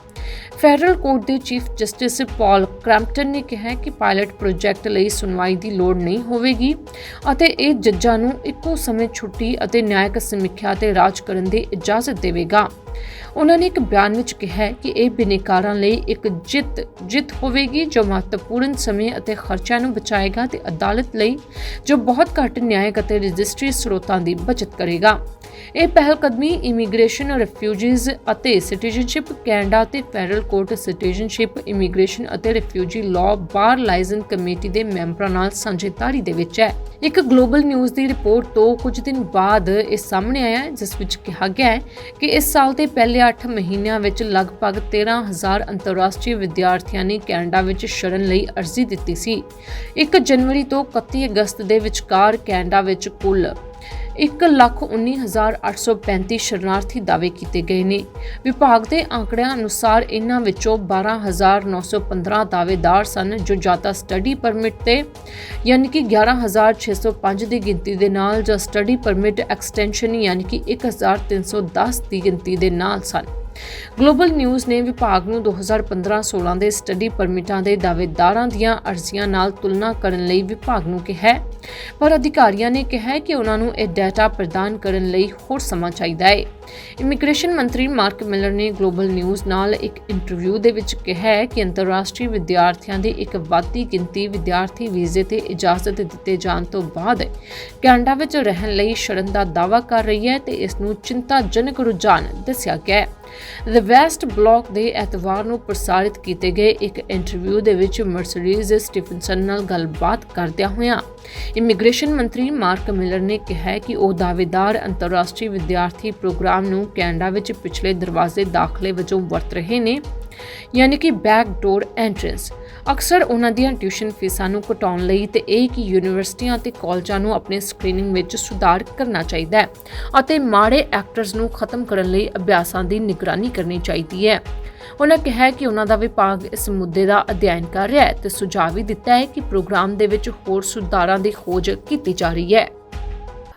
ਫੈਡਰਲ ਕੋਰਟ ਦੇ ਚੀਫ ਜਸਟਿਸ ਪਾਲ ਕ੍ਰੈਂਪਟਨ ਨੇ ਕਿਹਾ ਕਿ ਪਾਇਲਟ ਪ੍ਰੋਜੈਕਟ ਲਈ ਸੁਣਵਾਈ ਦੀ ਲੋੜ ਨਹੀਂ ਹੋਵੇਗੀ ਅਤੇ ਇਹ ਜੱਜਾਂ ਨੂੰ ਇੱਕੋ ਸਮੇਂ ਛੁੱਟੀ ਅਤੇ ਨਿਆਇਕ ਸਮੀਖਿਆ ਤੇ ਰਾਜ ਕਰਨ ਦੀ ਇਜਾਜ਼ਤ ਦੇਵੇਗਾ। ਉਹਨਾਂ ਨੇ ਇੱਕ ਬਿਆਨ ਵਿੱਚ ਕਿਹਾ ਕਿ ਇਹ ਬਿਨੇਕਾਰਾਂ ਲਈ ਇੱਕ ਜਿੱਤ ਜਿੱਤ ਹੋਵੇਗੀ ਜੋ ਮਹੱਤਵਪੂਰਨ ਸਮੇਂ ਅਤੇ ਖਰਚਿਆਂ ਨੂੰ ਬਚਾਏਗਾ ਤੇ ਅਦਾਲਤ ਲਈ ਜੋ ਬਹੁਤ ਘੱਟ ਨਿਆਇਕ ਅਤੇ ਰਜਿਸਟਰੀ ਸਰੋਤਾਂ ਦੀ ਬਚਤ ਕਰੇਗਾ। ਇਹ ਪਹਿਲ ਕਦਮੀ ਇਮੀਗ੍ਰੇਸ਼ਨ ਰਿਫਿਊਜੀਜ਼ ਅਤੇ ਸਿਟੀਜ਼ਨਸ਼ਿਪ, ਕੈਨੇਡਾ ਤੇ ਫੈਡਰਲ ਕੋਰਟ ਸਿਟੀਜ਼ਨਸ਼ਿਪ, ਇਮੀਗ੍ਰੇਸ਼ਨ ਅਤੇ refugee law bar licence committee ਦੇ ਮੈਂਬਰਾਂ ਨਾਲ ਸਾਂਝੇਦਾਰੀ ਦੇ ਵਿੱਚ ਹੈ। ਇੱਕ ਗਲੋਬਲ ਨਿਊਜ਼ ਦੀ ਰਿਪੋਰਟ ਤੋਂ ਕੁਝ ਦਿਨ ਬਾਅਦ ਇਹ ਸਾਹਮਣੇ ਆਇਆ ਜਿਸ ਵਿੱਚ ਕਿਹਾ ਗਿਆ ਹੈ ਕਿ ਇਸ ਸਾਲ ਦੇ ਪਹਿਲੇ 8 ਮਹੀਨਿਆਂ ਵਿੱਚ ਲਗਭਗ 13000 ਅੰਤਰਰਾਸ਼ਟਰੀ ਵਿਦਿਆਰਥੀਆਂ ਨੇ ਕੈਨੇਡਾ ਵਿੱਚ ਸ਼ਰਨ ਲਈ ਅਰਜ਼ੀ ਦਿੱਤੀ ਸੀ। 1 ਜਨਵਰੀ ਤੋਂ 31 ਅਗਸਤ ਦੇ ਵਿਚਕਾਰ ਕੈਨੇਡਾ ਵਿੱਚ ਕੁੱਲ 119835 ਸ਼ਰਨਾਰਥੀ ਦਾਅਵੇ ਕੀਤੇ ਗਏ ਨੇ। ਵਿਭਾਗ ਦੇ ਆંકੜਿਆਂ ਅਨੁਸਾਰ ਇਹਨਾਂ ਵਿੱਚੋਂ 12915 ਦਾਅਵੇਦਾਰ ਸਨ ਜੋ ਜਾਂ ਸਟੱਡੀ ਪਰਮਿਟ ਤੇ, ਯਾਨੀ ਕਿ 11605 ਦੀ ਗਿਣਤੀ ਦੇ ਨਾਲ ਜਾਂ ਸਟੱਡੀ ਪਰਮਿਟ ਐਕਸਟੈਂਸ਼ਨ ਯਾਨੀ ਕਿ 1310 ਦੀ ਗਿਣਤੀ ਦੇ ਨਾਲ ਸਨ। ਗਲੋਬਲ ਨਿਊਜ਼ ਨੇ ਵਿਭਾਗ ਨੂੰ 2015-16 ਦੇ ਸਟੱਡੀ ਪਰਮਿਟਾਂ ਦੇ ਦਾਅਵੇਦਾਰਾਂ ਦੀਆਂ ਅਰਜ਼ੀਆਂ ਨਾਲ ਤੁਲਨਾ ਕਰਨ ਲਈ ਵਿਭਾਗ ਨੂੰ ਕਿਹਾ ਪਰ ਅਧਿਕਾਰੀਆਂ ਨੇ ਕਿਹਾ ਕਿ ਉਹਨਾਂ ਨੂੰ ਇਹ ਡਾਟਾ ਪ੍ਰਦਾਨ ਕਰਨ ਲਈ ਹੋਰ ਸਮਾਂ ਚਾਹੀਦਾ ਹੈ। ਇਮੀਗ੍ਰੇਸ਼ਨ ਮੰਤਰੀ ਮਾਰਕ ਮਿਲਰ ਨੇ ਗਲੋਬਲ ਨਿਊਜ਼ ਨਾਲ ਇੱਕ ਇੰਟਰਵਿਊ ਦੇ ਵਿੱਚ ਕਿਹਾ ਕਿ ਅੰਤਰਰਾਸ਼ਟਰੀ ਵਿਦਿਆਰਥੀਆਂ ਦੀ ਇੱਕ ਵੱਧਦੀ ਗਿਣਤੀ ਵਿਦਿਆਰਥੀ ਵੀਜ਼ੇ ਤੇ ਇਜਾਜ਼ਤ ਦਿੱਤੇ ਜਾਣ ਤੋਂ ਬਾਅਦ ਕੈਨੇਡਾ ਵਿੱਚ ਰਹਿਣ ਲਈ ਸ਼ਰਨ ਦਾ ਦਾਅਵਾ ਕਰ ਰਹੀ ਹੈ ਤੇ ਇਸ ਨੂੰ ਚਿੰਤਾਜਨਕ ਰੁਝਾਨ ਦੱਸਿਆ ਗਿਆ ਹੈ। ਦ ਵੈਸਟ ਬਲਾਕ ਦੇ ਐਤਵਾਰ ਨੂੰ ਪ੍ਰਸਾਰਿਤ ਕੀਤੇ ਗਏ ਇੱਕ ਇੰਟਰਵਿਊ ਦੇ ਵਿੱਚ ਮਰਸਡੀਜ਼ ਸਟੀਫਨਸਨ ਨਾਲ ਗੱਲਬਾਤ ਕਰਦਿਆਂ ਹੋਇਆਂ ਇਮੀਗ੍ਰੇਸ਼ਨ ਮੰਤਰੀ ਮਾਰਕ ਮਿਲਰ ਨੇ ਕਿਹਾ ਕਿ ਉਹ ਦਾਅਵੇਦਾਰ ਅੰਤਰਰਾਸ਼ਟਰੀ ਵਿਦਿਆਰਥੀ ਪ੍ਰੋਗਰਾਮ ਨੂੰ ਕੈਨੇਡਾ ਵਿੱਚ ਪਿਛਲੇ ਦਰਵਾਜ਼ੇ ਦਾਖਲੇ ਵਜੋਂ ਵਰਤ ਰਹੇ ਨੇ, ਯਾਨੀ ਕਿ ਬੈਕ ਡੋਰ ਐਂਟਰੈਂਸ ਅਕਸਰ ਉਹਨਾਂ ਦੀਆਂ ਟਿਊਸ਼ਨ ਫੀਸਾਂ ਨੂੰ ਘਟਾਉਣ ਲਈ ਤੇ ਇਹ ਕਿ ਯੂਨੀਵਰਸਿਟੀਆਂ ਅਤੇ ਕਾਲਜਾਂ ਨੂੰ ਆਪਣੇ ਸਕਰੀਨਿੰਗ ਵਿੱਚ ਸੁਧਾਰ ਕਰਨਾ ਚਾਹੀਦਾ ਹੈ ਅਤੇ ਮਾੜੇ ਐਕਟਰਸ ਨੂੰ ਖਤਮ ਕਰਨ ਲਈ ਅਭਿਆਸਾਂ ਦੀ ਨਿਗਰਾਨੀ ਕਰਨੀ ਚਾਹੀਦੀ ਹੈ। ਉਹਨਾਂ ਕਿਹਾ ਕਿ ਉਹਨਾਂ ਦਾ ਵਿਭਾਗ ਇਸ ਮੁੱਦੇ ਦਾ ਅਧਿਐਨ ਕਰ ਰਿਹਾ ਹੈ ਤੇ ਸੁਝਾਅ ਵੀ ਦਿੱਤਾ ਹੈ ਕਿ ਪ੍ਰੋਗਰਾਮ ਦੇ ਵਿੱਚ ਹੋਰ ਸੁਧਾਰਾਂ ਦੀ ਖੋਜ ਕੀਤੀ ਜਾ ਰਹੀ ਹੈ।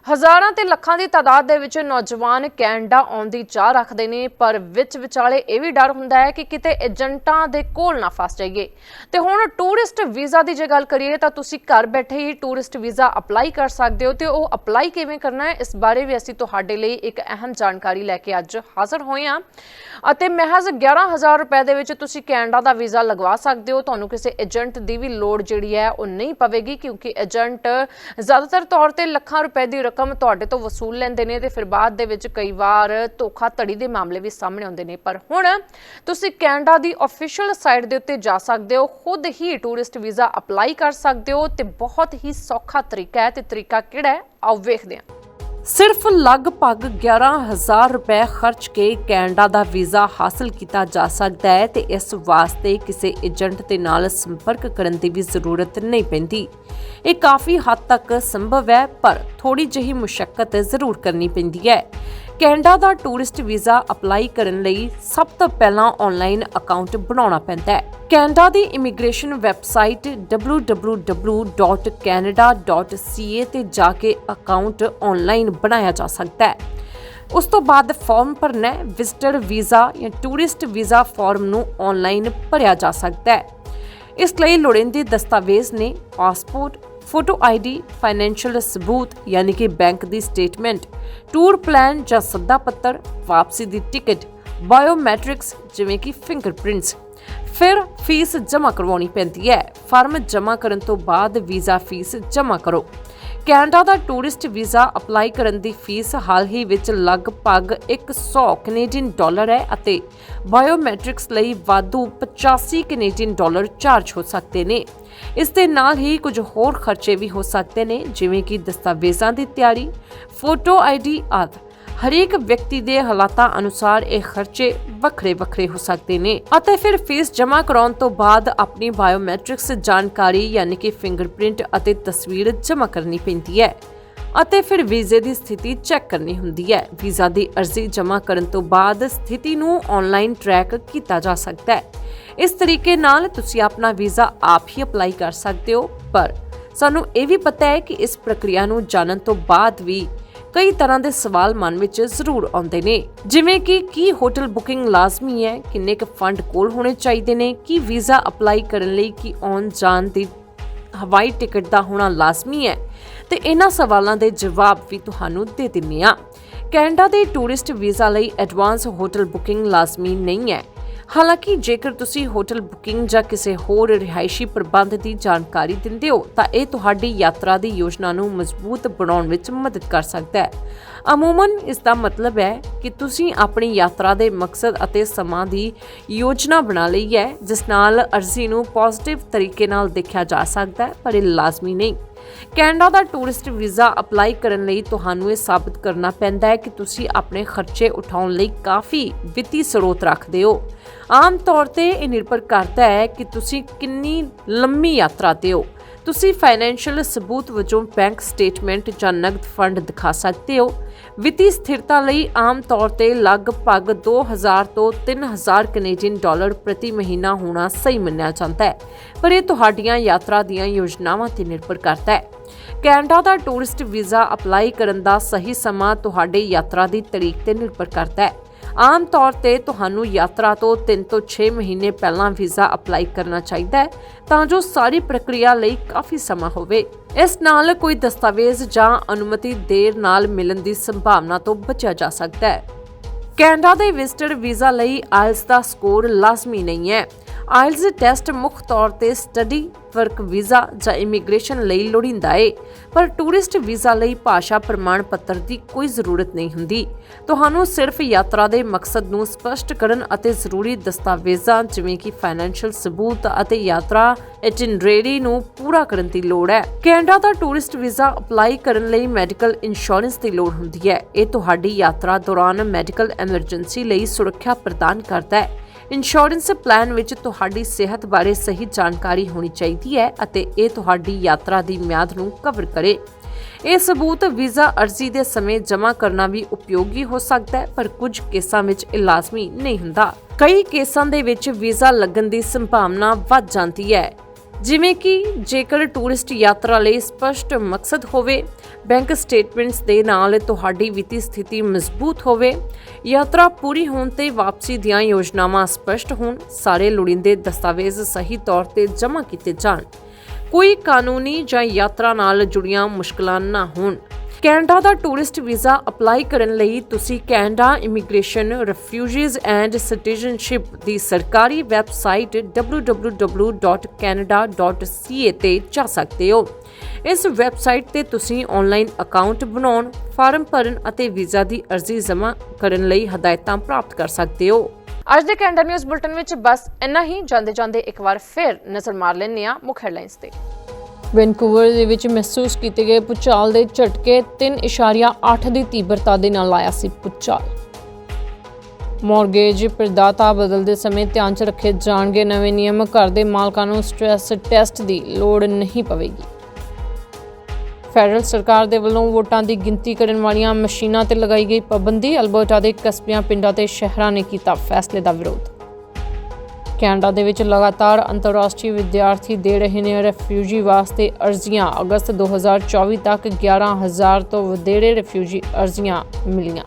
ਹਜ਼ਾਰਾਂ ਤੇ ਲੱਖਾਂ ਦੀ ਤਾਦਾਦ ਦੇ ਵਿੱਚ ਨੌਜਵਾਨ ਕੈਨੇਡਾ ਆਉਣ ਦੀ ਚਾਹ ਰੱਖਦੇ ਨੇ, ਪਰ ਵਿੱਚ ਵਿਚਾਲੇ ਇਹ ਵੀ ਡਰ ਹੁੰਦਾ ਹੈ ਕਿ ਕਿਤੇ ਏਜੰਟਾਂ ਦੇ ਕੋਲ ਨਾ ਫਸ ਜਾਈਏ। ਤੇ ਹੁਣ ਟੂਰਿਸਟ ਵੀਜ਼ਾ ਦੀ ਜੇ ਗੱਲ ਕਰੀਏ ਤਾਂ ਤੁਸੀਂ ਘਰ ਬੈਠੇ ਹੀ ਟੂਰਿਸਟ ਵੀਜ਼ਾ ਅਪਲਾਈ ਕਰ ਸਕਦੇ ਹੋ ਤੇ ਉਹ ਅਪਲਾਈ ਕਿਵੇਂ ਕਰਨਾ ਹੈ, ਇਸ ਬਾਰੇ ਵੀ ਅਸੀਂ ਤੁਹਾਡੇ ਲਈ ਇੱਕ ਅਹਿਮ ਜਾਣਕਾਰੀ ਲੈ ਕੇ ਅੱਜ ਹਾਜ਼ਰ ਹੋਏ ਹਾਂ। ਅਤੇ ਮਹਿਜ਼ 11000 ਰੁਪਏ ਦੇ ਵਿੱਚ ਤੁਸੀਂ ਕੈਨੇਡਾ ਦਾ ਵੀਜ਼ਾ ਲਗਵਾ ਸਕਦੇ ਹੋ। ਤੁਹਾਨੂੰ ਕਿਸੇ ਏਜੰਟ ਦੀ ਵੀ ਲੋੜ ਜਿਹੜੀ ਹੈ, ਉਹ ਨਹੀਂ ਪਵੇਗੀ ਕਿਉਂਕਿ ਏਜੰਟ ਜ਼ਿਆਦਾਤਰ ਤੌਰ ਤੇ ਲੱਖਾਂ ਰੁਪਏ ਦੀ ਰਕਮ ਤੁਹਾਡੇ ਤੋਂ ਵਸੂਲ ਲੈਂਦੇ ਨੇ ਤੇ ਫਿਰ ਬਾਅਦ ਦੇ ਵਿੱਚ ਕਈ ਵਾਰ ਧੋਖਾ ਧੜੀ ਦੇ ਮਾਮਲੇ ਵੀ ਸਾਹਮਣੇ ਆਉਂਦੇ ਨੇ। ਪਰ ਹੁਣ ਤੁਸੀਂ ਕੈਨੇਡਾ ਦੀ ਅਫੀਸ਼ੀਅਲ ਸਾਈਟ ਦੇ ਉੱਤੇ ਜਾ ਸਕਦੇ ਹੋ, ਖੁਦ ਹੀ ਟੂਰਿਸਟ ਵੀਜ਼ਾ ਅਪਲਾਈ ਕਰ ਸਕਦੇ ਹੋ ਤੇ ਬਹੁਤ ਹੀ ਸੌਖਾ ਤਰੀਕਾ ਹੈ ਤੇ ਤਰੀਕਾ ਕਿਹੜਾ ਹੈ? ਆਓ ਵੇਖਦੇ ਹਾਂ। ਸਿਰਫ ਲਗਭਗ 11000 ਰੁਪਏ ਖਰਚ ਕੇ ਕੈਨੇਡਾ ਦਾ ਵੀਜ਼ਾ ਹਾਸਲ ਕੀਤਾ ਜਾ ਸਕਦਾ ਹੈ ਤੇ ਇਸ ਵਾਸਤੇ ਕਿਸੇ ਏਜੰਟ ਦੇ ਨਾਲ ਸੰਪਰਕ ਕਰਨ ਦੀ ਵੀ ਜ਼ਰੂਰਤ ਨਹੀਂ ਪੈਂਦੀ। ਇਹ ਕਾਫੀ ਹੱਦ ਤੱਕ ਸੰਭਵ ਹੈ, ਪਰ ਥੋੜੀ ਜਿਹੀ ਮੁਸ਼ਕਲ ਜ਼ਰੂਰ ਕਰਨੀ ਪੈਂਦੀ ਹੈ। ਕੈਨੇਡਾ ਦਾ ਟੂਰਿਸਟ ਵੀਜ਼ਾ ਅਪਲਾਈ ਕਰਨ ਲਈ ਸਭ ਤੋਂ ਪਹਿਲਾਂ ਆਨਲਾਈਨ ਅਕਾਊਂਟ ਬਣਾਉਣਾ ਪੈਂਦਾ ਹੈ। ਕੈਨੇਡਾ ਦੀ ਇਮੀਗ੍ਰੇਸ਼ਨ ਵੈਬਸਾਈਟ www.canada.ca ਤੇ ਜਾ ਕੇ ਅਕਾਊਂਟ ਆਨਲਾਈਨ ਬਣਾਇਆ ਜਾ ਸਕਦਾ ਹੈ। ਉਸ ਤੋਂ ਬਾਅਦ ਫਾਰਮ ਭਰਨਾ ਹੈ। ਵਿਜ਼ਟਰ ਵੀਜ਼ਾ ਜਾਂ ਟੂਰਿਸਟ ਵੀਜ਼ਾ ਫਾਰਮ ਨੂੰ ਆਨਲਾਈਨ ਭਰਿਆ ਜਾ ਸਕਦਾ ਹੈ। ਇਸ ਲਈ ਲੋੜੀਂਦੇ ਦਸਤਾਵੇਜ਼ ਨੇ ਪਾਸਪੋਰਟ ਫੋਟੋ ਆਈਡੀ, ਫਾਈਨੈਂਸ਼ੀਅਲ ਸਬੂਤ, ਯਾਨੀ ਕਿ ਬੈਂਕ ਦੀ ਸਟੇਟਮੈਂਟ, ਟੂਰ ਪਲਾਨ ਜਾਂ ਸੱਦਾ ਪੱਤਰ, ਵਾਪਸੀ ਦੀ ਟਿਕਟ, ਬਾਇਓਮੈਟ੍ਰਿਕਸ, ਜਿਵੇਂ ਕਿ ਫਿੰਗਰਪ੍ਰਿੰਟਸ। ਫਿਰ ਫੀਸ ਜਮ੍ਹਾਂ ਕਰਵਾਉਣੀ ਪੈਂਦੀ ਹੈ। ਫਾਰਮ ਜਮ੍ਹਾਂ ਕਰਨ ਤੋਂ ਬਾਅਦ ਵੀਜ਼ਾ ਫੀਸ ਜਮ੍ਹਾਂ ਕਰੋ। ਕੈਨੇਡਾ ਦਾ ਟੂਰਿਸਟ ਵੀਜ਼ਾ ਅਪਲਾਈ ਕਰਨ ਦੀ ਫੀਸ ਹਾਲ ਹੀ ਵਿੱਚ ਲਗਭਗ 100 ਕੈਨੇਡੀਅਨ ਡਾਲਰ ਹੈ ਅਤੇ ਬਾਇਓਮੈਟ੍ਰਿਕਸ ਲਈ ਵਾਧੂ 85 ਕੈਨੇਡੀਅਨ ਡਾਲਰ ਚਾਰਜ ਹੋ ਸਕਦੇ ਨੇ। ਇਸ ਦੇ ਨਾਲ ਹੀ ਕੁਝ ਹੋਰ ਖਰਚੇ ਵੀ ਹੋ ਸਕਦੇ ਨੇ, ਜਿਵੇਂ ਕਿ ਦਸਤਾਵੇਜ਼ਾਂ ਦੀ ਤਿਆਰੀ, ਫੋਟੋ ਆਈਡੀ ਆਦਿ। ਹਰੇਕ ਵਿਅਕਤੀ ਦੇ ਹਾਲਾਤਾਂ ਅਨੁਸਾਰ ਇਹ ਖਰਚੇ ਵੱਖਰੇ ਵੱਖਰੇ ਹੋ ਸਕਦੇ ਨੇ। ਅਤੇ ਫਿਰ ਫੀਸ ਜਮ੍ਹਾਂ ਕਰਾਉਣ ਤੋਂ ਬਾਅਦ ਆਪਣੀ ਬਾਇਓਮੈਟ੍ਰਿਕਸ ਜਾਣਕਾਰੀ ਯਾਨੀ ਕਿ ਫਿੰਗਰਪ੍ਰਿੰਟ ਅਤੇ ਤਸਵੀਰ ਜਮ੍ਹਾਂ ਕਰਨੀ ਪੈਂਦੀ ਹੈ। ਅਤੇ ਫਿਰ ਵੀਜ਼ੇ ਦੀ ਸਥਿਤੀ ਚੈੱਕ ਕਰਨੀ ਹੁੰਦੀ ਹੈ। ਵੀਜ਼ਾ ਦੀ ਅਰਜ਼ੀ ਜਮ੍ਹਾਂ ਕਰਨ ਤੋਂ ਬਾਅਦ ਸਥਿਤੀ ਨੂੰ ਆਨਲਾਈਨ ਟਰੈਕ ਕੀਤਾ ਜਾ ਸਕਦਾ ਹੈ। ਇਸ ਤਰੀਕੇ ਨਾਲ ਤੁਸੀਂ ਆਪਣਾ ਵੀਜ਼ਾ ਆਪ ਹੀ ਅਪਲਾਈ ਕਰ ਸਕਦੇ ਹੋ। ਪਰ ਸਾਨੂੰ ਇਹ ਵੀ ਪਤਾ ਹੈ ਕਿ ਇਸ ਪ੍ਰਕਿਰਿਆ ਨੂੰ ਜਾਣਨ ਤੋਂ ਬਾਅਦ ਵੀ ਕਈ ਤਰ੍ਹਾਂ ਦੇ ਸਵਾਲ ਮਨ ਵਿੱਚ ਜ਼ਰੂਰ ਆਉਂਦੇ ਨੇ। ਜਿਵੇਂ ਕਿ ਕੀ ਹੋਟਲ ਬੁਕਿੰਗ ਲਾਜ਼ਮੀ ਹੈ, ਕਿੰਨੇ ਕੁ ਫੰਡ ਕੋਲ ਹੋਣੇ ਚਾਹੀਦੇ ਨੇ, ਕੀ ਵੀਜ਼ਾ ਅਪਲਾਈ ਕਰਨ ਲਈ ਕੀ ਆਉਣ ਜਾਣ ਦੀ ਹਵਾਈ ਟਿਕਟ ਦਾ ਹੋਣਾ ਲਾਜ਼ਮੀ ਹੈ। ਤੇ ਇਹਨਾਂ ਸਵਾਲਾਂ ਦੇ ਜਵਾਬ ਵੀ ਤੁਹਾਨੂੰ ਦੇ ਦਿੰਨੇ ਆ ਕੈਨੇਡਾ ਦੇ ਟੂਰਿਸਟ ਵੀਜ਼ਾ ਲਈ ਐਡਵਾਂਸ ਹੋਟਲ ਬੁਕਿੰਗ ਲਾਜ਼ਮੀ ਨਹੀਂ ਹੈ। ਹਾਲਾਂਕਿ, ਜੇਕਰ ਤੁਸੀਂ ਹੋਟਲ ਬੁਕਿੰਗ ਜਾਂ ਕਿਸੇ ਹੋਰ ਰਿਹਾਇਸ਼ੀ ਪ੍ਰਬੰਧ ਦੀ ਜਾਣਕਾਰੀ ਦਿੰਦੇ ਹੋ, ਤਾਂ ਇਹ ਤੁਹਾਡੀ ਯਾਤਰਾ ਦੀ ਯੋਜਨਾ ਨੂੰ ਮਜ਼ਬੂਤ ਬਣਾਉਣ ਵਿੱਚ ਮਦਦ ਕਰ ਸਕਦਾ ਹੈ। ਅਮੂਮਨ, ਇਸ ਦਾ ਮਤਲਬ ਹੈ ਕਿ ਤੁਸੀਂ ਆਪਣੀ ਯਾਤਰਾ ਦੇ ਮਕਸਦ ਅਤੇ ਸਮਾਂ ਦੀ ਯੋਜਨਾ ਬਣਾ ਲਈ ਹੈ, ਜਿਸ ਨਾਲ ਅਰਜ਼ੀ ਨੂੰ ਪੋਜ਼ਿਟਿਵ ਤਰੀਕੇ ਨਾਲ ਦੇਖਿਆ ਜਾ ਸਕਦਾ ਹੈ, ਪਰ ਇਹ ਲਾਜ਼ਮੀ ਨਹੀਂ। ਕੈਨੇਡਾ ਦਾ ਟੂਰਿਸਟ ਵੀਜ਼ਾ ਅਪਲਾਈ ਕਰਨ ਲਈ ਤੁਹਾਨੂੰ ਇਹ ਸਾਬਤ ਕਰਨਾ ਪੈਂਦਾ ਹੈ ਕਿ ਤੁਸੀਂ ਆਪਣੇ ਖਰਚੇ ਉਠਾਉਣ ਲਈ ਕਾਫੀ ਵਿੱਤੀ ਸਰੋਤ ਰੱਖਦੇ ਹੋ। ਆਮ ਤੌਰ ਤੇ ਇਹ ਨਿਰਭਰ ਕਰਦਾ ਹੈ ਕਿ ਤੁਸੀਂ ਕਿੰਨੀ ਲੰਮੀ ਯਾਤਰਾ ਤੇ ਹੋ। ਤੁਸੀਂ ਫਾਈਨੈਂਸ਼ੀਅਲ ਸਬੂਤ ਵਜੋਂ ਬੈਂਕ ਸਟੇਟਮੈਂਟ ਜਾਂ ਨਗਦ ਫੰਡ ਦਿਖਾ ਸਕਦੇ ਹੋ। ਵਿੱਤੀ ਸਥਿਰਤਾ ਲਈ ਆਮ ਤੌਰ ਤੇ ਲਗਭਗ 2000 ਤੋਂ 3000 ਕੈਨੇਡੀਅਨ ਡਾਲਰ ਪ੍ਰਤੀ ਮਹੀਨਾ ਹੋਣਾ ਸਹੀ ਮੰਨਿਆ ਜਾਂਦਾ ਹੈ, ਪਰ ਇਹ ਤੁਹਾਡੀਆਂ ਯਾਤਰਾ ਦੀਆਂ ਯੋਜਨਾਵਾਂ ਤੇ ਨਿਰਭਰ ਕਰਦਾ ਹੈ। ਕੈਨੇਡਾ ਦਾ ਟੂਰਿਸਟ ਵੀਜ਼ਾ ਅਪਲਾਈ ਕਰਨ ਦਾ ਸਹੀ ਸਮਾਂ ਤੁਹਾਡੇ ਯਾਤਰਾ ਦੀ ਤਰੀਕ ਤੇ ਨਿਰਭਰ ਕਰਦਾ ਹੈ। ਆਮ ਤੌਰ ਤੇ ਤੁਹਾਨੂੰ ਯਾਤਰਾ ਤੋਂ 3 ਤੋਂ 6 ਮਹੀਨੇ ਪਹਿਲਾਂ ਵੀਜ਼ਾ ਅਪਲਾਈ ਕਰਨਾ ਚਾਹੀਦਾ ਹੈ, ਤਾਂ ਜੋ ਸਾਰੀ ਪ੍ਰਕਿਰਿਆ ਲਈ ਕਾਫੀ ਸਮਾਂ ਹੋਵੇ। ਇਸ ਨਾਲ ਕੋਈ ਦਸਤਾਵੇਜ਼ ਜਾਂ ਅਨੁਮਤੀ ਦੇਰ ਨਾਲ ਮਿਲਣ ਦੀ ਸੰਭਾਵਨਾ ਤੋਂ ਬਚਿਆ ਜਾ ਸਕਦਾ ਹੈ। ਕੈਨੇਡਾ ਦੇ ਵਿਜ਼ਟਰ ਵੀਜ਼ਾ ਲਈ ਆਇਲਸ ਦਾ ਸਕੋਰ ਲਾਜ਼ਮੀ ਨਹੀਂ ਹੈ। ਆਇਲਸ ਟੈਸਟ ਮੁੱਖ ਤੌਰ ਤੇ ਸਟੱਡੀ ਵਰਕ ਵੀਜ਼ਾ ਜਾਂ ਇਮੀਗ੍ਰੇਸ਼ਨ ਲਈ ਲੋੜੀਂਦਾ ਹੈ ਪਰ ਟੂਰਿਸਟ ਵੀਜ਼ਾ ਲਈ ਭਾਸ਼ਾ ਪ੍ਰਮਾਣ ਪੱਤਰ ਦੀ ਕੋਈ ਜ਼ਰੂਰਤ ਨਹੀਂ ਹੁੰਦੀ। ਤੁਹਾਨੂੰ ਸਿਰਫ ਯਾਤਰਾ ਦੇ ਮਕਸਦ ਨੂੰ ਸਪਸ਼ਟ ਕਰਨ ਅਤੇ ਜ਼ਰੂਰੀ ਦਸਤਾਵੇਜ਼ਾਂ ਜਿਵੇਂ ਕਿ ਫਾਈਨੈਂਸ਼ੀਅਲ ਸਬੂਤ ਅਤੇ ਯਾਤਰਾ ਇਟਿਨਰੇਰੀ ਨੂੰ ਪੂਰਾ ਕਰਨ ਦੀ ਲੋੜ ਹੈ। ਕੈਨੇਡਾ ਦਾ ਟੂਰਿਸਟ ਵੀਜ਼ਾ ਅਪਲਾਈ ਕਰਨ ਲਈ ਮੈਡੀਕਲ ਇੰਸ਼ੋਰੈਂਸ ਦੀ ਲੋੜ ਹੁੰਦੀ ਹੈ। ਇਹ ਤੁਹਾਡੀ ਯਾਤਰਾ ਦੌਰਾਨ ਮੈਡੀਕਲ ਐਮਰਜੈਂਸੀ ਲਈ ਸੁਰੱਖਿਆ ਪ੍ਰਦਾਨ ਕਰਦਾ ਹੈ। ਇੰਸ਼ੋਰੈਂਸ ਪਲਾਨ ਵਿੱਚ ਤੁਹਾਡੀ ਸਿਹਤ ਬਾਰੇ ਸਹੀ ਜਾਣਕਾਰੀ ਹੋਣੀ ਚਾਹੀਦੀ ਹੈ ਅਤੇ ਇਹ ਤੁਹਾਡੀ ਯਾਤਰਾ ਦੀ ਮਿਆਦ ਨੂੰ ਕਵਰ ਕਰੇ। ਇਹ ਸਬੂਤ ਵੀਜ਼ਾ ਅਰਜ਼ੀ ਦੇ ਸਮੇਂ ਜਮ੍ਹਾਂ ਕਰਨਾ ਵੀ ਉਪਯੋਗੀ ਹੋ ਸਕਦਾ ਹੈ, ਪਰ ਕੁਝ ਕੇਸਾਂ ਵਿੱਚ ਇਹ ਲਾਜ਼ਮੀ ਨਹੀਂ ਹੁੰਦਾ। ਕਈ ਕੇਸਾਂ ਦੇ ਵਿੱਚ ਵੀਜ਼ਾ ਲੱਗਣ ਦੀ ਸੰਭਾਵਨਾ ਵੱਧ ਜਾਂਦੀ ਹੈ। ਜਿਵੇਂ ਕਿ ਜੇਕਰ ਟੂਰਿਸਟ ਯਾਤਰਾ ਲਈ ਸਪਸ਼ਟ ਮਕਸਦ ਹੋਵੇ, ਬੈਂਕ ਸਟੇਟਮੈਂਟਸ ਦੇ ਨਾਲ ਤੁਹਾਡੀ ਵਿੱਤੀ ਸਥਿਤੀ ਮਜ਼ਬੂਤ ਹੋਵੇ, ਯਾਤਰਾ ਪੂਰੀ ਹੋਣ ਤੇ ਵਾਪਸੀ ਦੀਆਂ ਯੋਜਨਾਵਾਂ ਸਪਸ਼ਟ ਹੋਣ, ਸਾਰੇ ਲੋੜੀਂਦੇ ਦਸਤਾਵੇਜ਼ ਸਹੀ ਤੌਰ ਤੇ ਜਮ੍ਹਾਂ ਕੀਤੇ ਜਾਣ। ਕੋਈ ਕਾਨੂੰਨੀ ਜਾਂ ਯਾਤਰਾ ਨਾਲ ਜੁੜੀਆਂ ਮੁਸ਼ਕਲਾਂ ਨਾ ਹੋਣ। ਕੈਨੇਡਾ ਦਾ ਟੂਰਿਸਟ ਵੀਜ਼ਾ ਅਪਲਾਈ ਕਰਨ ਲਈ ਤੁਸੀਂ Canada immigration, refugees and citizenship ਦੀ ਸਰਕਾਰੀ ਵੈਬਸਾਈਟ www.canada.ca ਤੇ ਜਾ ਸਕਦੇ ਹੋ। ਇਸ ਵੈਬਸਾਈਟ ਤੇ ਤੁਸੀਂ ਆਨਲਾਈਨ ਅਕਾਊਂਟ ਬਣਾਉਣ, ਫਾਰਮ ਭਰਨ ਅਤੇ ਵੀਜ਼ਾ ਦੀ ਅਰਜ਼ੀ ਜਮ੍ਹਾਂ ਕਰਨ ਲਈ ਹਦਾਇਤਾਂ ਪ੍ਰਾਪਤ ਕਰ ਸਕਦੇ ਹੋ। ਅੱਜ ਦੇ ਕੈਨੇਡਾ ਨਿਊਜ਼ ਬੁਲਟਨ ਵਿੱਚ ਬਸ ਇੰਨਾ ਹੀ। ਜਾਂਦੇ ਜਾਂਦੇ ਇੱਕ ਵਾਰ ਫਿਰ ਨਜ਼ਰ ਮਾਰ ਲੈਂਦੇ ਹਾਂ ਮੁੱਖ ਹੈਡਲਾਈਨਸ ਤੇ। ਵੈਨਕੂਵਰ ਦੇ ਵਿੱਚ ਮਹਿਸੂਸ ਕੀਤੇ ਗਏ ਪੁਚਾਲ ਦੇ ਝਟਕੇ 3.8 ਦੀ ਤੀਬਰਤਾ ਦੇ ਨਾਲ ਆਇਆ ਸੀ ਪੁਚਾਲ ਮਾਰਗੇਜ ਪ੍ਰਦਾਤਾ ਬਦਲਦੇ ਸਮੇਂ ਧਿਆਨ 'ਚ ਰੱਖੇ ਜਾਣਗੇ ਨਵੇਂ ਨਿਯਮ, ਘਰ ਦੇ ਮਾਲਕਾਂ ਨੂੰ ਸਟ੍ਰੈਸ ਟੈਸਟ ਦੀ ਲੋੜ ਨਹੀਂ ਪਵੇਗੀ। ਫੈਡਰਲ ਸਰਕਾਰ ਦੇ ਵੱਲੋਂ ਵੋਟਾਂ ਦੀ ਗਿਣਤੀ ਕਰਨ ਵਾਲੀਆਂ ਮਸ਼ੀਨਾਂ ਤੇ ਲਗਾਈ ਗਈ ਪਾਬੰਦੀ, ਅਲਬਰਟਾ ਦੇ ਕਸਬਿਆਂ, ਪਿੰਡਾਂ ਤੇ ਸ਼ਹਿਰਾਂ ਨੇ ਕੀਤਾ ਫੈਸਲੇ ਦਾ ਵਿਰੋਧ। ਕੈਨੇਡਾ ਦੇ ਵਿੱਚ ਲਗਾਤਾਰ ਅੰਤਰਰਾਸ਼ਟਰੀ ਵਿਦਿਆਰਥੀ ਦੇ ਰਹੇ ਨੇ ਰੈਫਿਊਜੀ ਵਾਸਤੇ ਅਰਜ਼ੀਆਂ। ਅਗਸਤ 2024 ਤੱਕ 11000 ਤੋਂ ਵਧੇਰੇ ਰੈਫਿਊਜੀ ਅਰਜ਼ੀਆਂ ਮਿਲੀਆਂ।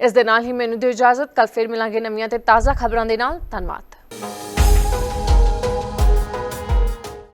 ਇਸ ਦੇ ਨਾਲ ਹੀ ਮੈਨੂੰ ਦਿਓ ਇਜਾਜ਼ਤ। ਕੱਲ ਫਿਰ ਮਿਲਾਂਗੇ ਨਵੀਆਂ ਤੇ ਤਾਜ਼ਾ ਖਬਰਾਂ ਦੇ ਨਾਲ। ਧੰਨਵਾਦ।